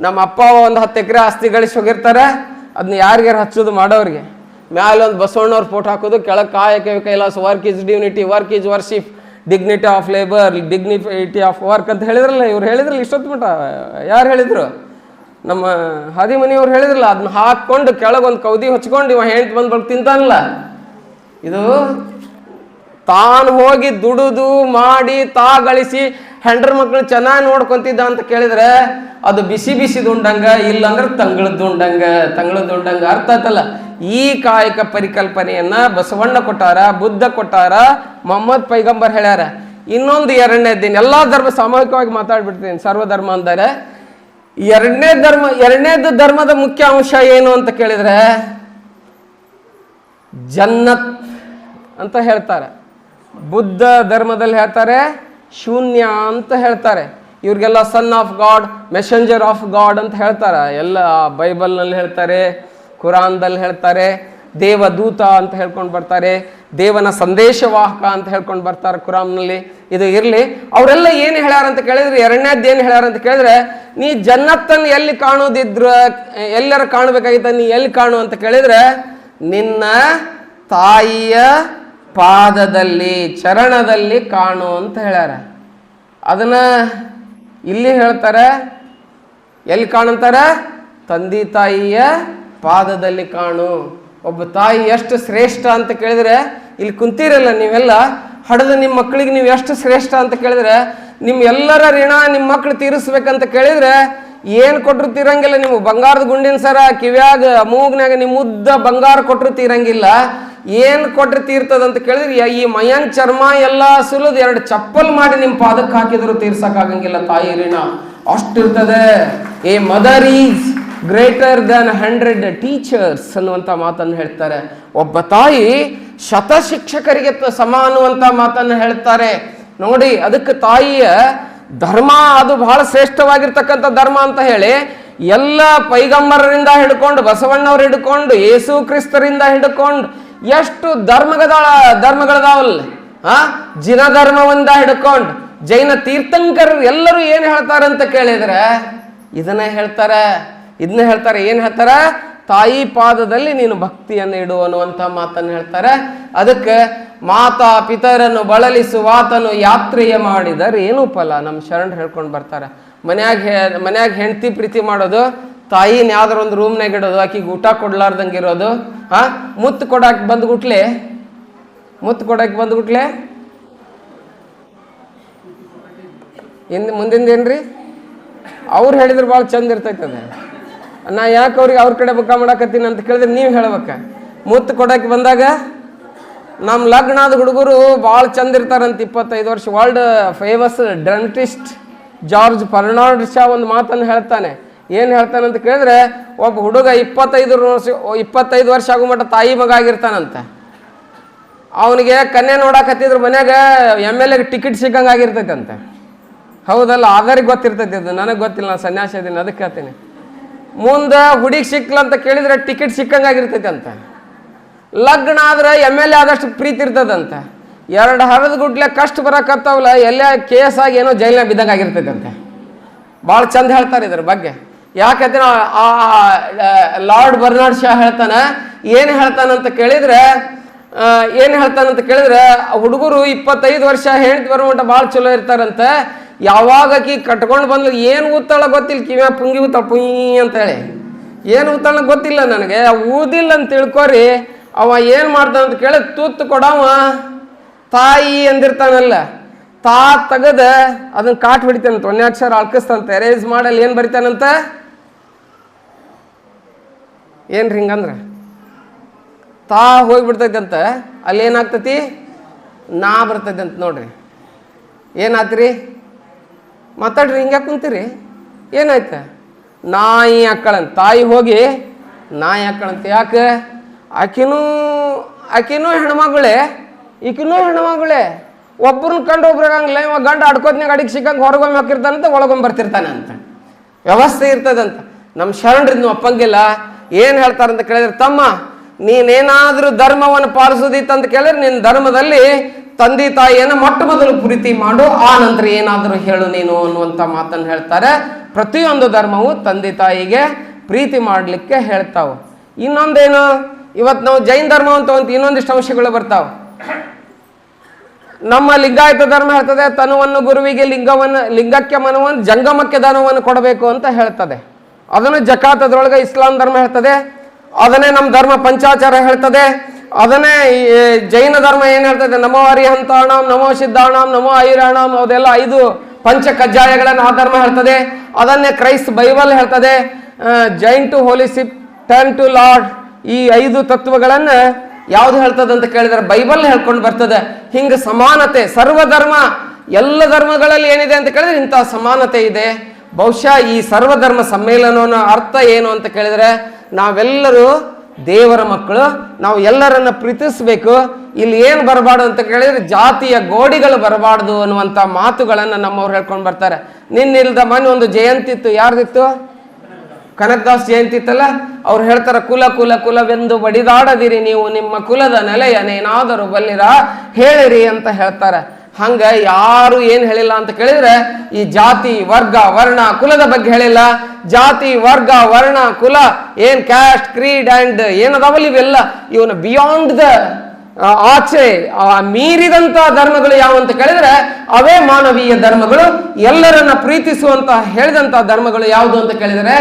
Speaker 1: ನಮ್ಮ ಅಪ್ಪ ಒಂದು ಹತ್ತು ಎಕರೆ ಆಸ್ತಿ ಗಳಿಸಿ ಹೋಗಿರ್ತಾರೆ. ಅದನ್ನ ಯಾರಿಗಾರು ಹಚ್ಚೋದು ಮಾಡೋರಿಗೆ? ಮ್ಯಾಲೆ ಒಂದು ಬಸವಣ್ಣವ್ರ ಫೋಟೋ ಹಾಕೋದು, ಕೆಳಗೆ ಕಾಯಕ Kailasa work is divinity work is worship dignity of labour dignity of work ಅಂತ ಹೇಳಿದ್ರಲ್ಲ, ಇವ್ರು ಹೇಳಿದ್ರಲ್ಲ ಇಷ್ಟೊತ್ತು ಮಟ. ಯಾರು ಹೇಳಿದ್ರು? ನಮ್ಮ ಹಾದಿಮನಿಯವ್ರು ಹೇಳಿದ್ರಲ್ಲ ಅದನ್ನ ಹಾಕ್ಕೊಂಡು ಕೆಳಗೊಂದು ಕೌದಿ ಹಚ್ಕೊಂಡು ಇವ ಹೆಂಟ್ ಬಂದು ತಿಂತಾನಲ್ಲ. ಇದು ತಾನು ಹೋಗಿ ದುಡಿದು, ಮಾಡಿ ತಾ ಗಳಿಸಿ ಹೆಂಡ್ರ ಮಕ್ಳು ಚೆನ್ನಾಗಿ ನೋಡ್ಕೊಂತಿದ್ದ ಅಂತ ಕೇಳಿದ್ರೆ ಅದು ಬಿಸಿ ಬಿಸಿದು ಉಂಡಂಗ ಇಲ್ಲಂದ್ರೆ ತಂಗಳದ್ದು ಉಂಡಂಗ ತಂಗಳದ್ದು ಉಂಡಂಗ ಅರ್ಥ ಆಯ್ತಲ್ಲ? ಈ ಕಾಯಕ ಪರಿಕಲ್ಪನೆಯನ್ನ ಬಸವಣ್ಣ ಕೊಟ್ಟಾರ, ಬುದ್ಧ ಕೊಟ್ಟಾರ, ಮೊಹಮ್ಮದ್ ಪೈಗಂಬರ್ ಹೇಳ್ಯಾರ. ಇನ್ನೊಂದು ಎರಡನೇ ದಿನ, ಎಲ್ಲಾ ಧರ್ಮ ಸಾಮೂಹಿಕವಾಗಿ ಮಾತಾಡ್ಬಿಡ್ತೀನಿ, ಸರ್ವಧರ್ಮ ಅಂದರೆ. ಎರಡನೇ ಧರ್ಮ, ಎರಡನೇದು ಧರ್ಮದ ಮುಖ್ಯ ಅಂಶ ಏನು ಅಂತ ಕೇಳಿದ್ರೆ, ಜನ್ನತ್ ಅಂತ ಹೇಳ್ತಾರೆ. ಬುದ್ಧ ಧರ್ಮದಲ್ಲಿ ಹೇಳ್ತಾರೆ, ಶೂನ್ಯ ಅಂತ ಹೇಳ್ತಾರೆ. ಇವ್ರಿಗೆಲ್ಲ son of God messenger of God ಅಂತ ಹೇಳ್ತಾರೆ. ಎಲ್ಲ ಬೈಬಲ್ನಲ್ಲಿ ಹೇಳ್ತಾರೆ, ಕುರಾನ್ದಲ್ಲಿ ಹೇಳ್ತಾರೆ, ದೇವದೂತ ಅಂತ ಹೇಳ್ಕೊಂಡು ಬರ್ತಾರೆ, ದೇವನ ಸಂದೇಶವಾಹಕ ಅಂತ ಹೇಳ್ಕೊಂಡು ಬರ್ತಾರೆ ಕುರಾನ್ನಲ್ಲಿ. ಇದು ಇರಲಿ. ಅವರೆಲ್ಲ ಏನು ಹೇಳ್ಯಾರ ಅಂತ ಕೇಳಿದ್ರೆ? ಎರಡನೇದ್ದು ಏನು ಹೇಳ್ಯಾರ ಅಂತ ಕೇಳಿದ್ರೆ, ನೀ ಜನ್ನತ್ತನ್ನು ಎಲ್ಲಿ ಕಾಣೋದಿದ್ರ, ಎಲ್ಲರ ಕಾಣಬೇಕಾಗಿತ್ತ ನೀ ಎಲ್ಲಿ ಕಾಣು ಅಂತ ಕೇಳಿದ್ರೆ, ನಿನ್ನ ತಾಯಿಯ ಪಾದದಲ್ಲಿ, ಚರಣದಲ್ಲಿ ಕಾಣು ಅಂತ ಹೇಳ್ಯಾರ. ಅದನ್ನ ಇಲ್ಲಿ ಹೇಳ್ತಾರೆ, ಎಲ್ಲಿ ಕಾಣಂತಾರ ತಂದೆ ತಾಯಿಯ ಪಾದದಲ್ಲಿ ಕಾಣು. ಒಬ್ಬ ತಾಯಿ ಎಷ್ಟು ಶ್ರೇಷ್ಠ ಅಂತ ಕೇಳಿದ್ರೆ, ಇಲ್ಲಿ ಕುಂತೀರಲ್ಲ ನೀವೆಲ್ಲ, ಹಡದ ನಿಮ್ಮ ಮಕ್ಕಳಿಗೆ ನೀವು ಎಷ್ಟು ಶ್ರೇಷ್ಠ ಅಂತ ಕೇಳಿದ್ರೆ ನಿಮ್ಮ ಎಲ್ಲರ ಋಣ ನಿಮ್ಮ ಮಕ್ಳು ತೀರಿಸ್ಬೇಕಂತ ಕೇಳಿದ್ರೆ, ಏನು ಕೊಟ್ಟರು ತೀರಂಗಿಲ್ಲ, ನಿಮ್ಮ ಬಂಗಾರದ ಗುಂಡಿನ ಸರ, ಕಿವ್ಯಾಗ ಮೂಗ್ನಾಗ ನಿಮ್ಮ ಉದ್ದ ಬಂಗಾರ ಕೊಟ್ಟರು ತೀರಂಗಿಲ್ಲ. ಏನು ಕೊಟ್ಟರೆ ತೀರ್ತದಂತ ಕೇಳಿದ್ರೆ? ಈ ಮಯಾಂಗ್ ಚರ್ಮ ಎಲ್ಲ ಸುಲಿದು ಎರಡು ಚಪ್ಪಲ್ ಮಾಡಿ ನಿಮ್ಮ ಪಾದಕ್ಕೆ ಹಾಕಿದ್ರು ತೀರ್ಸಕ್ಕಾಗಂಗಿಲ್ಲ ತಾಯಿ ಋಣ ಅಷ್ಟಿರ್ತದೆ. A mother is greater than hundred teachers ಅನ್ನುವಂಥ ಮಾತನ್ನು ಹೇಳ್ತಾರೆ. ಒಬ್ಬ ತಾಯಿ ಶತ ಶಿಕ್ಷಕರಿಗೆ ಸಮ ಅನ್ನುವಂಥ ಮಾತನ್ನು ಹೇಳ್ತಾರೆ. ನೋಡಿ, ಅದಕ್ಕೆ ತಾಯಿಯ ಧರ್ಮ ಅದು ಬಹಳ ಶ್ರೇಷ್ಠವಾಗಿರ್ತಕ್ಕಂಥ ಧರ್ಮ ಅಂತ ಹೇಳಿ, ಎಲ್ಲ ಪೈಗಂಬರರಿಂದ ಹಿಡ್ಕೊಂಡು, ಬಸವಣ್ಣವ್ರು ಹಿಡ್ಕೊಂಡು, ಯೇಸು ಕ್ರಿಸ್ತರಿಂದ ಹಿಡ್ಕೊಂಡು ಎಷ್ಟು ಧರ್ಮಗದ ಧರ್ಮಗಳದಾವಲ್ಲ? ಆ? ಜಿನ ಧರ್ಮವನ್ನ ಹಿಡ್ಕೊಂಡು ಜೈನ ತೀರ್ಥಂಕರರು ಎಲ್ಲರೂ ಏನು ಹೇಳ್ತಾರೆ ಅಂತ ಕೇಳಿದ್ರೆ, ಇದನ್ನ ಹೇಳ್ತಾರೆ ಇದನ್ನ ಹೇಳ್ತಾರೆ, ಏನು ಹೇಳ್ತಾರೆ? ತಾಯಿ ಪಾದದಲ್ಲಿ ನೀನು ಭಕ್ತಿಯನ್ನು ಇಡು ಅನ್ನುವಂಥ ಮಾತನ್ನು ಹೇಳ್ತಾರೆ. ಅದಕ್ಕೆ ಮಾತಾ ಪಿತರನ್ನು ಬಳಲಿಸುವಾತನು ಯಾತ್ರೆಯ ಮಾಡಿದರೆ ಏನು ಫಲ. ನಮ್ಮ ಶರಣರು ಹೇಳ್ಕೊಂಡು ಬರ್ತಾರೆ. ಮನ್ಯಾಗ ಮನ್ಯಾಗ ಹೆಂಡತಿ ಪ್ರೀತಿ ಮಾಡೋದು ತಾಯಿನ ಯಾವ್ದಾರ ಒಂದು ರೂಮ್ನಾಗ ಇಡೋದು, ಆಕಿಗೆ ಊಟ ಕೊಡ್ಲಾರ್ದಂಗೆ ಇರೋದು ಹಾ ಮುತ್ತು ಕೊಡಾಕ್ ಬಂದ್ಗುಟ್ಲೆ? ಮುತ್ತು ಕೊಡಕ್ಕೆ ಬಂದ್ಗುಟ್ಲೆ? ಇನ್ನು ಮುಂದಿಂದ ಏನ್ರಿ? ಅವ್ರು ಹೇಳಿದ್ರೆ ಭಾಳ ಚಂದ ಇರ್ತೈತೆ ಅದು ನಾ ಯಾಕೆ ಅವ್ರಿಗೆ ಅವ್ರ ಕಡೆ ಬುಕ್ಕ ಮಾಡಾಕತ್ತೀನಿ ಅಂತ ಕೇಳಿದ್ರೆ ನೀವು ಹೇಳ್ಬೇಕ. ಮುತ್ತು ಕೊಡಕ್ಕೆ ಬಂದಾಗ ನಮ್ಮ ಲಗ್ನ ಆದ ಹುಡುಗರು ಭಾಳ ಚಂದ ಇರ್ತಾರಂತ ಇಪ್ಪತ್ತೈದು ವರ್ಷ, world famous dentist George Fernald Shaw ಒಂದು ಮಾತನ್ನು ಹೇಳ್ತಾನೆ. ಏನು ಹೇಳ್ತಾನಂತ ಅಂತ ಕೇಳಿದ್ರೆ, ಒಬ್ಬ ಹುಡುಗ ಇಪ್ಪತ್ತೈದು ವರ್ಷ ಇಪ್ಪತ್ತೈದು ವರ್ಷ ಆಗೋ ಮಟ್ಟ ತಾಯಿ ಮಗ ಆಗಿರ್ತಾನಂತೆ. ಅವನಿಗೆ ಕನ್ಯೆ ನೋಡಾಕತ್ತಿದ್ರು ಮನ್ಯಾಗ ಎಂ ಎಲ್ ಎಗೆ ಟಿಕೆಟ್ ಸಿಕ್ಕಂಗೆ ಆಗಿರ್ತೈತಂತೆ. ಹೌದಲ್ಲ, ಆಧಾರಿಗೆ ಗೊತ್ತಿರ್ತೈತಿ ಅದು, ನನಗೆ ಗೊತ್ತಿಲ್ಲ, ನಾನು ಸನ್ಯಾಸಿ ಇದ್ದೀನಿ ಅದಕ್ಕೆ ಹೇಳ್ತೀನಿ. ಮುಂದೆ ಹುಡುಗಿ ಸಿಕ್ಲ ಅಂತ ಕೇಳಿದ್ರೆ ಟಿಕೆಟ್ ಸಿಕ್ಕಂಗೆ ಆಗಿರ್ತೈತೆ ಅಂತ ಲಗ್ನ ಆದ್ರೆ ಎಂ ಎಲ್ ಎ ಆದಷ್ಟು ಪ್ರೀತಿ ಇರ್ತದಂತೆ. ಎರಡು ಹರದ ಗುಡ್ಲೆ ಕಷ್ಟ ಬರಕತ್ತಾವಲ್ಲ, ಎಲ್ಲ ಕೇಸಾಗಿ ಏನೋ ಜೈಲಿನ ಬಿದ್ದಂಗೆ ಆಗಿರ್ತೈತಂತೆ. ಭಾಳ ಚಂದ ಹೇಳ್ತಾರೆ ಇದ್ರ ಬಗ್ಗೆ. ಯಾಕಂದ್ರೆ ಆ ಲಾರ್ಡ್ ಬರ್ನಾರ್ಡ್ ಶಾ ಹೇಳ್ತಾನೆ, ಏನು ಹೇಳ್ತಾನಂತ ಕೇಳಿದ್ರೆ ಏನು ಹೇಳ್ತಾನಂತ ಕೇಳಿದ್ರೆ ಹುಡುಗರು ಇಪ್ಪತ್ತೈದು ವರ್ಷ ಹೆಣ್ತಿ ಬರೋ ಮಟ್ಟ ಭಾಳ ಚಲೋ ಇರ್ತಾರಂತೆ ಯಾವಾಗ ಆಕಿ ಕಟ್ಕೊಂಡು ಬಂದ್ಲು, ಏನು ಊತಾಳ ಗೊತ್ತಿಲ್ಲ ಕಿವ್ಯಾ ಪುಂಗಿ ಊತಾಳ ಪುಂಗಿ ಅಂತೇಳಿ ಏನು ಊತಾಳ ಗೊತ್ತಿಲ್ಲ ನನಗೆ, ಊದಿಲ್ಲ ಅಂತ ತಿಳ್ಕೊರಿ, ಅವ ಏನು ಮಾಡ್ತಾನಂತ ಕೇಳಿ ತುತ್ತು ಕೊಡವ, ತಾಯಿ ಅಂದಿರ್ತಾನಲ್ಲ ತಾ ತೆಗದ ಅದನ್ನ ಕಾಟ್ ಬಿಡ್ತಾನಂತ ಒಂದೇ ಅಕ್ಷರ ಅಳ್ಕಿಸ್ತಾನಂತ ಎರೇಸ್ ಮಾಡಲ್ಲಿ ಏನು ಬರಿತಾನಂತ? ಏನ್ರಿ ಹಿಂಗಂದ್ರೆ ತಾ ಹೋಗ್ಬಿಡ್ತೈತಂತ ಅಲ್ಲಿ ಏನಾಗ್ತತಿ ನಾ ಬರ್ತೈತೆ ಅಂತ ನೋಡ್ರಿ. ಏನಾತ್ರಿ? ಮಾತಾಡ್ರಿ ಹಿಂಗೆ ಕುಂತೀರಿ? ಏನಾಯ್ತ? ನಾಯಿ ಅಕ್ಕಳಂತ ತಾಯಿ ಹೋಗಿ ನಾಯಿ ಅಕ್ಕಳಂತ ಯಾಕೆ? ಆಕಿನೂ ಆಕಿನೂ ಹೆಣ್ಮಗಳೇ, ಈಕಿನೂ ಹೆಣ್ಮಗಳೇ. ಒಬ್ಬರನ್ನ ಕಂಡು ಒಬ್ರಾಗಂಗಿಲ್ಲ ಇವಾಗ ಗಂಡ ಅಡ್ಕೋತ್ನಾಗ ಅಡಿಗೆ ಸಿಕ್ಕಂಗೆ ಹೊರಗೊಮ್ಮೆ ಹಾಕಿರ್ತಾನಂತ, ಒಳಗೊಮ್ಮೆ ಬರ್ತಿರ್ತಾನೆ ಅಂತ ವ್ಯವಸ್ಥೆ ಇರ್ತದಂತ. ನಮ್ಮ ಶರಣರಿದ್ನು ಒಪ್ಪಂಗಿಲ್ಲ. ಏನು ಹೇಳ್ತಾರಂತ ಕೇಳಿದ್ರೆ, ತಮ್ಮ, ನೀನೇನಾದರೂ ಧರ್ಮವನ್ನು ಪಾಲಿಸೋದಿತ್ತಂತ ಅಂತ ಕೇಳಿದ್ರೆ, ನಿನ್ನ ಧರ್ಮದಲ್ಲಿ ತಂದೆ ತಾಯಿಯನ್ನು ಮೊಟ್ಟ ಮೊದಲು ಪ್ರೀತಿ ಮಾಡು, ಆ ನಂತರ ಏನಾದರೂ ಹೇಳು ನೀನು ಅನ್ನುವಂಥ ಮಾತನ್ನು ಹೇಳ್ತಾರೆ. ಪ್ರತಿಯೊಂದು ಧರ್ಮವು ತಂದೆ ತಾಯಿಗೆ ಪ್ರೀತಿ ಮಾಡಲಿಕ್ಕೆ ಹೇಳ್ತಾವೆ. ಇನ್ನೊಂದೇನು? ಇವತ್ತು ನಾವು ಜೈನ್ ಧರ್ಮ ಅಂತ ಒಂದು ಇನ್ನೊಂದಿಷ್ಟು ಅಂಶಗಳು ಬರ್ತಾವೆ. ನಮ್ಮ ಲಿಂಗಾಯತ ಧರ್ಮ ಹೇಳ್ತದೆ, ತನುವನ್ನು ಗುರುವಿಗೆ ಲಿಂಗವನ್ನು, ಲಿಂಗಕ್ಕೆ ಮನವನ್ನು, ಜಂಗಮಕ್ಕೆ ಧನವನ್ನು ಕೊಡಬೇಕು ಅಂತ ಹೇಳ್ತದೆ. ಅದನ್ನು ಅದರೊಳಗೆ ಇಸ್ಲಾಂ ಧರ್ಮ ಹೇಳ್ತದೆ, ಅದನ್ನೇ ನಮ್ಮ ಧರ್ಮ ಪಂಚಾಚಾರ ಹೇಳ್ತದೆ, ಅದನ್ನೇ ಜೈನ ಧರ್ಮ ಏನು ಹೇಳ್ತದೆ, ನಮೋ ಹರಿಹಂತಾಣಂ, ನಮೋ ಸಿದ್ಧಾಣಂ, ನಮೋ ಐರಾಣಂ, ಅದೆಲ್ಲ ಐದು ಪಂಚ ಕಜ್ಜಾಯಗಳನ್ನು ಆ ಧರ್ಮ ಹೇಳ್ತದೆ. ಅದನ್ನೇ ಕ್ರೈಸ್ತ ಬೈಬಲ್ ಹೇಳ್ತದೆ ಜೈನ್ ಟು ಹೋಲಿಸಿಪ್ ಟರ್ನ್ ಟು ಲಾರ್ಡ್, ಈ ಐದು ತತ್ವಗಳನ್ನು ಯಾವ್ದು ಹೇಳ್ತದೆ ಅಂತ ಕೇಳಿದ್ರೆ ಬೈಬಲ್ ಹೇಳ್ಕೊಂಡು ಬರ್ತದೆ. ಹಿಂಗೆ ಸಮಾನತೆ ಸರ್ವ ಧರ್ಮ ಎಲ್ಲ ಧರ್ಮಗಳಲ್ಲಿ ಏನಿದೆ ಅಂತ ಕೇಳಿದ್ರೆ ಇಂಥ ಸಮಾನತೆ ಇದೆ. ಬಹುಶಃ ಈ ಸರ್ವಧರ್ಮ ಸಮ್ಮೇಳನವನ್ನು ಅರ್ಥ ಏನು ಅಂತ ಕೇಳಿದರೆ, ನಾವೆಲ್ಲರೂ ದೇವರ ಮಕ್ಕಳು, ನಾವು ಎಲ್ಲರನ್ನ ಪ್ರೀತಿಸಬೇಕು. ಇಲ್ಲಿ ಏನು ಬರಬಾರ್ದು ಅಂತ ಕೇಳಿದರೆ, ಜಾತಿಯ ಗೋಡಿಗಳು ಬರಬಾರ್ದು ಅನ್ನುವಂಥ ಮಾತುಗಳನ್ನು ನಮ್ಮವ್ರು ಹೇಳ್ಕೊಂಡು ಬರ್ತಾರೆ. ನಿನ್ನಿಲ್ದ ಮನೆ ಒಂದು ಜಯಂತಿ ಇತ್ತು ಯಾರ್ದಿತ್ತು? ಕನಕದಾಸ್ ಜಯಂತಿ ಇತ್ತಲ್ಲ, ಅವ್ರು ಹೇಳ್ತಾರೆ, ಕುಲ ಕುಲ, ಕುಲವೆಂದು ಬಡಿದಾಡದಿರಿ ನೀವು, ನಿಮ್ಮ ಕುಲದ ನೆಲೆಯನೇನಾದರೂ ಬಲ್ಲಿರ? ಹೇಳಿರಿ ಅಂತ ಹೇಳ್ತಾರೆ. ಹಂಗ ಯಾರು ಏನ್ ಹೇಳಿಲ್ಲ ಅಂತ ಕೇಳಿದ್ರೆ, ಈ ಜಾತಿ, ವರ್ಗ, ವರ್ಣ, ಕುಲದ ಬಗ್ಗೆ ಹೇಳಿಲ್ಲ. ಜಾತಿ, ವರ್ಗ, ವರ್ಣ, ಕುಲ, ಏನ್ ಕ್ಯಾಸ್ಟ್ ಕ್ರೀಡ್ ಅಂಡ್ ಏನದಾವಲ್ಲ ಇವೆಲ್ಲ ಇವನು ಬಿಯಾಂಡ್ ದ ಆಚೆ ಮೀರಿದಂತ ಧರ್ಮಗಳು ಯಾವ ಅಂತ ಕೇಳಿದ್ರೆ, ಅವೇ ಮಾನವೀಯ ಧರ್ಮಗಳು. ಎಲ್ಲರನ್ನ ಪ್ರೀತಿಸುವಂತ, ಹೇಳಿದಂತ ಧರ್ಮಗಳು ಯಾವುದು ಅಂತ ಕೇಳಿದರೆ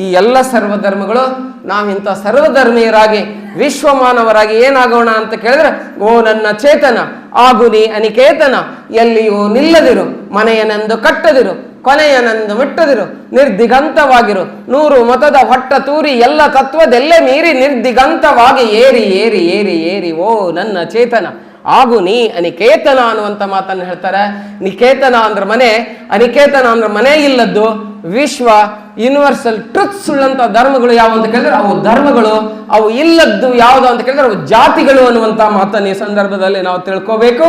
Speaker 1: ಈ ಎಲ್ಲ ಸರ್ವಧರ್ಮಗಳು, ನಾವು ಇಂಥ ಸರ್ವಧರ್ಮೀಯರಾಗಿ, ವಿಶ್ವಮಾನವರಾಗಿ ಏನಾಗೋಣ ಅಂತ ಕೇಳಿದ್ರೆ, ಓ ನನ್ನ ಚೇತನ ಆಗು ನೀ ಅನಿಕೇತನ, ಎಲ್ಲಿಯೂ ನಿಲ್ಲದಿರು, ಮನೆಯನೆಂದು ಕಟ್ಟದಿರು, ಕೊನೆಯನೆಂದು ಮುಟ್ಟದಿರು, ನಿರ್ದಿಗಂತವಾಗಿರು, ನೂರು ಮತದ ಹೊಟ್ಟ ತೂರಿ ಎಲ್ಲ ತತ್ವದೆಲ್ಲೇ ಮೀರಿ ನಿರ್ದಿಗಂತವಾಗಿ ಏರಿ ಏರಿ ಏರಿ ಏರಿ, ಓ ನನ್ನ ಚೇತನ ಆಗು ನೀ ಅನಿಕೇತನ ಅನ್ನುವಂಥ ಮಾತನ್ನು ಹೇಳ್ತಾರೆ. ನಿಕೇತನ ಅಂದ್ರೆ ಮನೆ, ಅನಿಕೇತನ ಅಂದ್ರೆ ಮನೆ ಇಲ್ಲದ್ದು, ವಿಶ್ವ ಯೂನಿವರ್ಸಲ್ ಟ್ರುತ್ಸ್ ಸುಳ್ಳಂತ ಧರ್ಮಗಳು ಯಾವ ಅಂತ ಕೇಳಿದ್ರೆ, ಅವು ಧರ್ಮಗಳು, ಅವು ಇಲ್ಲದ್ದು ಯಾವುದು ಅಂತ ಕೇಳಿದ್ರೆ, ಅವು ಜಾತಿಗಳು ಅನ್ನುವಂಥ ಮಾತನ್ನು ಈ ಸಂದರ್ಭದಲ್ಲಿ ನಾವು ತಿಳ್ಕೋಬೇಕು.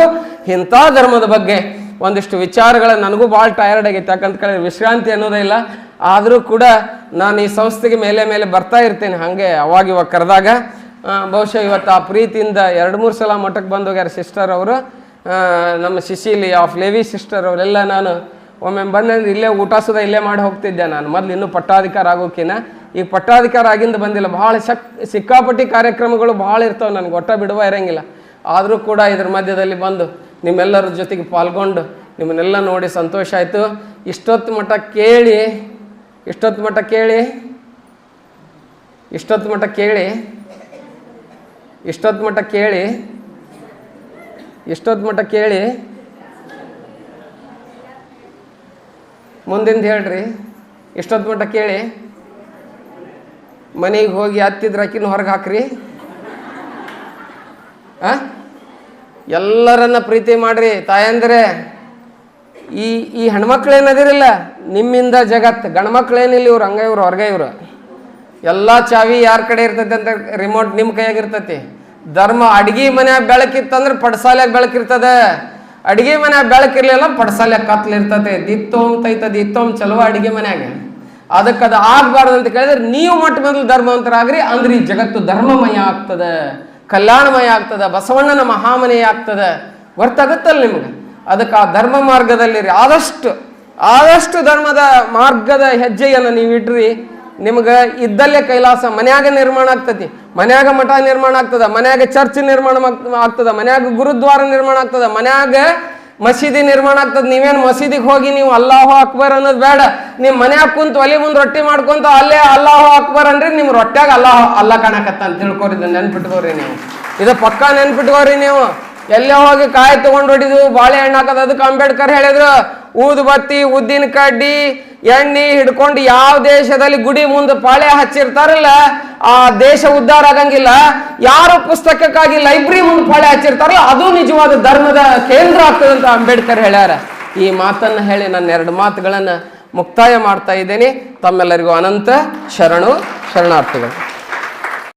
Speaker 1: ಇಂಥ ಧರ್ಮದ ಬಗ್ಗೆ ಒಂದಿಷ್ಟು ವಿಚಾರಗಳ ನನಗೂ ಭಾಳ ಟಯರ್ಡ್ ಆಗೈತೆ. ಯಾಕಂತ ಕೇಳಿದ್ರೆ ವಿಶ್ರಾಂತಿ ಅನ್ನೋದೇ ಇಲ್ಲ. ಆದರೂ ಕೂಡ ನಾನು ಈ ಸಂಸ್ಥೆಗೆ ಮೇಲೆ ಮೇಲೆ ಬರ್ತಾ ಇರ್ತೇನೆ. ಹಾಗೆ ಅವಾಗ ಇವಾಗ ಕರೆದಾಗ. ಬಹುಶಃ ಇವತ್ತು ಆ ಪ್ರೀತಿಯಿಂದ ಎರಡು ಮೂರು ಸಲ ಮಠಕ್ಕೆ ಬಂದೋಗ್ಯಾರ ಸಿಸ್ಟರ್ ಅವರು. ನಮ್ಮ ಶಿಶಿಲಿ ಆಫ್ ಲೇವಿ ಸಿಸ್ಟರ್ ಅವರೆಲ್ಲ ನಾನು ಒಮ್ಮೆ ಬಂದಂದ್ರೆ ಇಲ್ಲೇ ಊಟ ಸುದ ಇಲ್ಲೇ ಮಾಡಿ ಹೋಗ್ತಿದ್ದೆ ನಾನು. ಮೊದಲು ಇನ್ನೂ ಪಟ್ಟಾಧಿಕಾರ ಆಗೋಕಿನ ಈಗ ಪಟ್ಟಾಧಿಕಾರ ಆಗಿಂದ ಬಂದಿಲ್ಲ. ಭಾಳ ಶಕ್, ಸಿಕ್ಕಾಪಟ್ಟಿ ಕಾರ್ಯಕ್ರಮಗಳು ಭಾಳ ಇರ್ತವೆ ನನಗೆ. ಒಟ್ಟ ಬಿಡುವ ಇರೋಂಗಿಲ್ಲ. ಆದರೂ ಕೂಡ ಇದ್ರ ಮಧ್ಯದಲ್ಲಿ ಬಂದು ನಿಮ್ಮೆಲ್ಲರ ಜೊತೆಗೆ ಪಾಲ್ಗೊಂಡು ನಿಮ್ಮನ್ನೆಲ್ಲ ನೋಡಿ ಸಂತೋಷ ಆಯಿತು. ಇಷ್ಟೊತ್ತು ಮಟ್ಟ ಕೇಳಿ, ಇಷ್ಟೊತ್ತು ಮಟ್ಟ ಕೇಳಿ, ಇಷ್ಟೊತ್ತು ಮಟ್ಟ ಕೇಳಿ, ಇಷ್ಟೊತ್ತು ಮಟ್ಟ ಕೇಳಿ, ಇಷ್ಟೊತ್ತು ಮಟ್ಟ ಕೇಳಿ ಮುಂದಿಂದ ಹೇಳ್ರಿ. ಇಷ್ಟೊತ್ತು ಮಟ್ಟ ಕೇಳಿ? ಮನೆಗೆ ಹೋಗಿ ಹತ್ತಿದ್ರೆ ಅಕ್ಕಿನ ಹೊರಗೆ ಹಾಕ್ರಿ. ಆ? ಎಲ್ಲರನ್ನ ಪ್ರೀತಿ ಮಾಡ್ರಿ. ತಾಯಂದ್ರೆ, ಈ ಈ ಹೆಣ್ಮಕ್ಳು ಏನದಿರಲ್ಲ ನಿಮ್ಮಿಂದ ಜಗತ್. ಗಂಡ್ಮಕ್ಳೇನಿಲ್ಲ ಇವ್ರು, ಹಂಗ ಇವ್ರು, ಹೊರಗೆ ಇವ್ರು. ಎಲ್ಲ ಚಾವಿ ಯಾರ ಕಡೆ ಇರ್ತೈತೆ ಅಂತ ರಿಮೋಟ್ ನಿಮ್ಮ ಕೈಯಾಗಿರ್ತತಿ ಧರ್ಮ ಅಡ್ಗಿ ಮನ್ಯಾಗ ಬೆಳಕಿತ್ತಂದ್ರೆ ಪಡ್ಸಾಲ್ಯಾಗ ಬೆಳಕಿರ್ತದೆ. ಅಡ್ಗೆ ಮನ್ಯಾಗ ಬೆಳಕಿರ್ಲಿಲ್ಲ ಪಡ್ಸಾಲ್ಯಾಗ ಕತ್ಲಿರ್ತತೆ ದಿತ್ತೋಮ್ ತೈತ, ದಿತ್ತೋಮ್ ಚಲೋ ಅಡಿಗೆ ಮನ್ಯಾಗ. ಅದಕ್ಕೆ ಅದು ಆಗ್ಬಾರ್ದು ಅಂತ ಕೇಳಿದ್ರೆ ನೀವು ಮೊಟ್ಟ ಮೊದಲು ಧರ್ಮವಂತರಾಗ್ರಿ, ಅಂದ್ರೆ ಈ ಜಗತ್ತು ಧರ್ಮಮಯ ಆಗ್ತದೆ, ಕಲ್ಯಾಣಮಯ ಆಗ್ತದೆ, ಬಸವಣ್ಣನ ಮಹಾಮನೆಯ ಆಗ್ತದೆ. ಗೊತ್ತಾಗುತ್ತಲ್ಲ ನಿಮ್ಗೆ? ಅದಕ್ಕೆ ಆ ಧರ್ಮ ಮಾರ್ಗದಲ್ಲಿ ಆದಷ್ಟು ಆದಷ್ಟು ಧರ್ಮದ ಮಾರ್ಗದ ಹೆಜ್ಜೆಯನ್ನು ನೀವು ಇಟ್ರಿ ನಿಮ್ಗೆ ಇದ್ದಲ್ಲೇ ಕೈಲಾಸ ಮನ್ಯಾಗ ನಿರ್ಮಾಣ ಆಗ್ತತಿ. ಮನ್ಯಾಗ ಮಠ ನಿರ್ಮಾಣ ಆಗ್ತದ, ಮನ್ಯಾಗ ಚರ್ಚ್ ನಿರ್ಮಾಣ ಆಗ್- ಆಗ್ತದ, ಮನ್ಯಾಗ ಗುರುದ್ವಾರ ನಿರ್ಮಾಣ ಆಗ್ತದ, ಮನ್ಯಾಗ ಮಸೀದಿ ನಿರ್ಮಾಣ ಆಗ್ತದ. ನೀವೇನು ಮಸೀದಿಗೆ ಹೋಗಿ ನೀವು ಅಲ್ಲಾಹು ಅಕ್ಬರ್ ಅನ್ನೋದು ಬೇಡ. ನೀವು ಮನ್ಯಾಗ ಕುಂತು ಒಲಿ ಮುಂದೆ ರೊಟ್ಟಿ ಮಾಡ್ಕೊಂತ ಅಲ್ಲೇ ಅಲ್ಲಾಹು ಅಕ್ಬರ್ ಅಂದ್ರೆ ನಿಮ್ಮ ರೊಟ್ಟಾಗ ಅಲ್ಲಾಹ ಅಲ್ಲ ಕಾಣಕತ್ತ ಅಂತ ತಿಳ್ಕೊರಿ ನೆನ್ಪಿಟ್ಕೋರಿ ನೀವು. ಇದು ಪಕ್ಕಾ ನೆನ್ಪಿಟ್ಕೋರಿ ನೀವು. ಎಲ್ಲೇ ಹೋಗಿ ಕಾಯಿ ತಗೊಂಡು ಹೊಡಿದು ಬಾಳೆಹಣ್ಣು ಹಾಕೋದು, ಅದಕ್ಕೆ ಅಂಬೇಡ್ಕರ್ ಹೇಳಿದ್ರು ಊದು ಬತ್ತಿ ಉದ್ದಿನ ಕಡ್ಡಿ, ಎಣ್ಣೆ ಹಿಡ್ಕೊಂಡು ಯಾವ ದೇಶದಲ್ಲಿ ಗುಡಿ ಮುಂದೆ ಪಾಳೆ ಹಚ್ಚಿರ್ತಾರಲ್ಲ, ಆ ದೇಶ ಉದ್ಧಾರ ಆಗಂಗಿಲ್ಲ. ಯಾರು ಪುಸ್ತಕಕ್ಕಾಗಿ ಲೈಬ್ರರಿ ಮುಂದೆ ಪಾಳೆ ಹಚ್ಚಿರ್ತಾರಲ್ಲ, ಅದು ನಿಜವಾದ ಧರ್ಮದ ಕೇಂದ್ರ ಆಗ್ತದೆ ಅಂತ ಅಂಬೇಡ್ಕರ್ ಹೇಳ್ಯಾರ. ಈ ಮಾತನ್ನು ಹೇಳಿ ನನ್ನ ಎರಡು ಮಾತುಗಳನ್ನು ಮುಕ್ತಾಯ ಮಾಡ್ತಾ ಇದ್ದೇನೆ. ತಮ್ಮೆಲ್ಲರಿಗೂ ಅನಂತ ಶರಣು, ಶರಣಾರ್ಥಿಗಳು.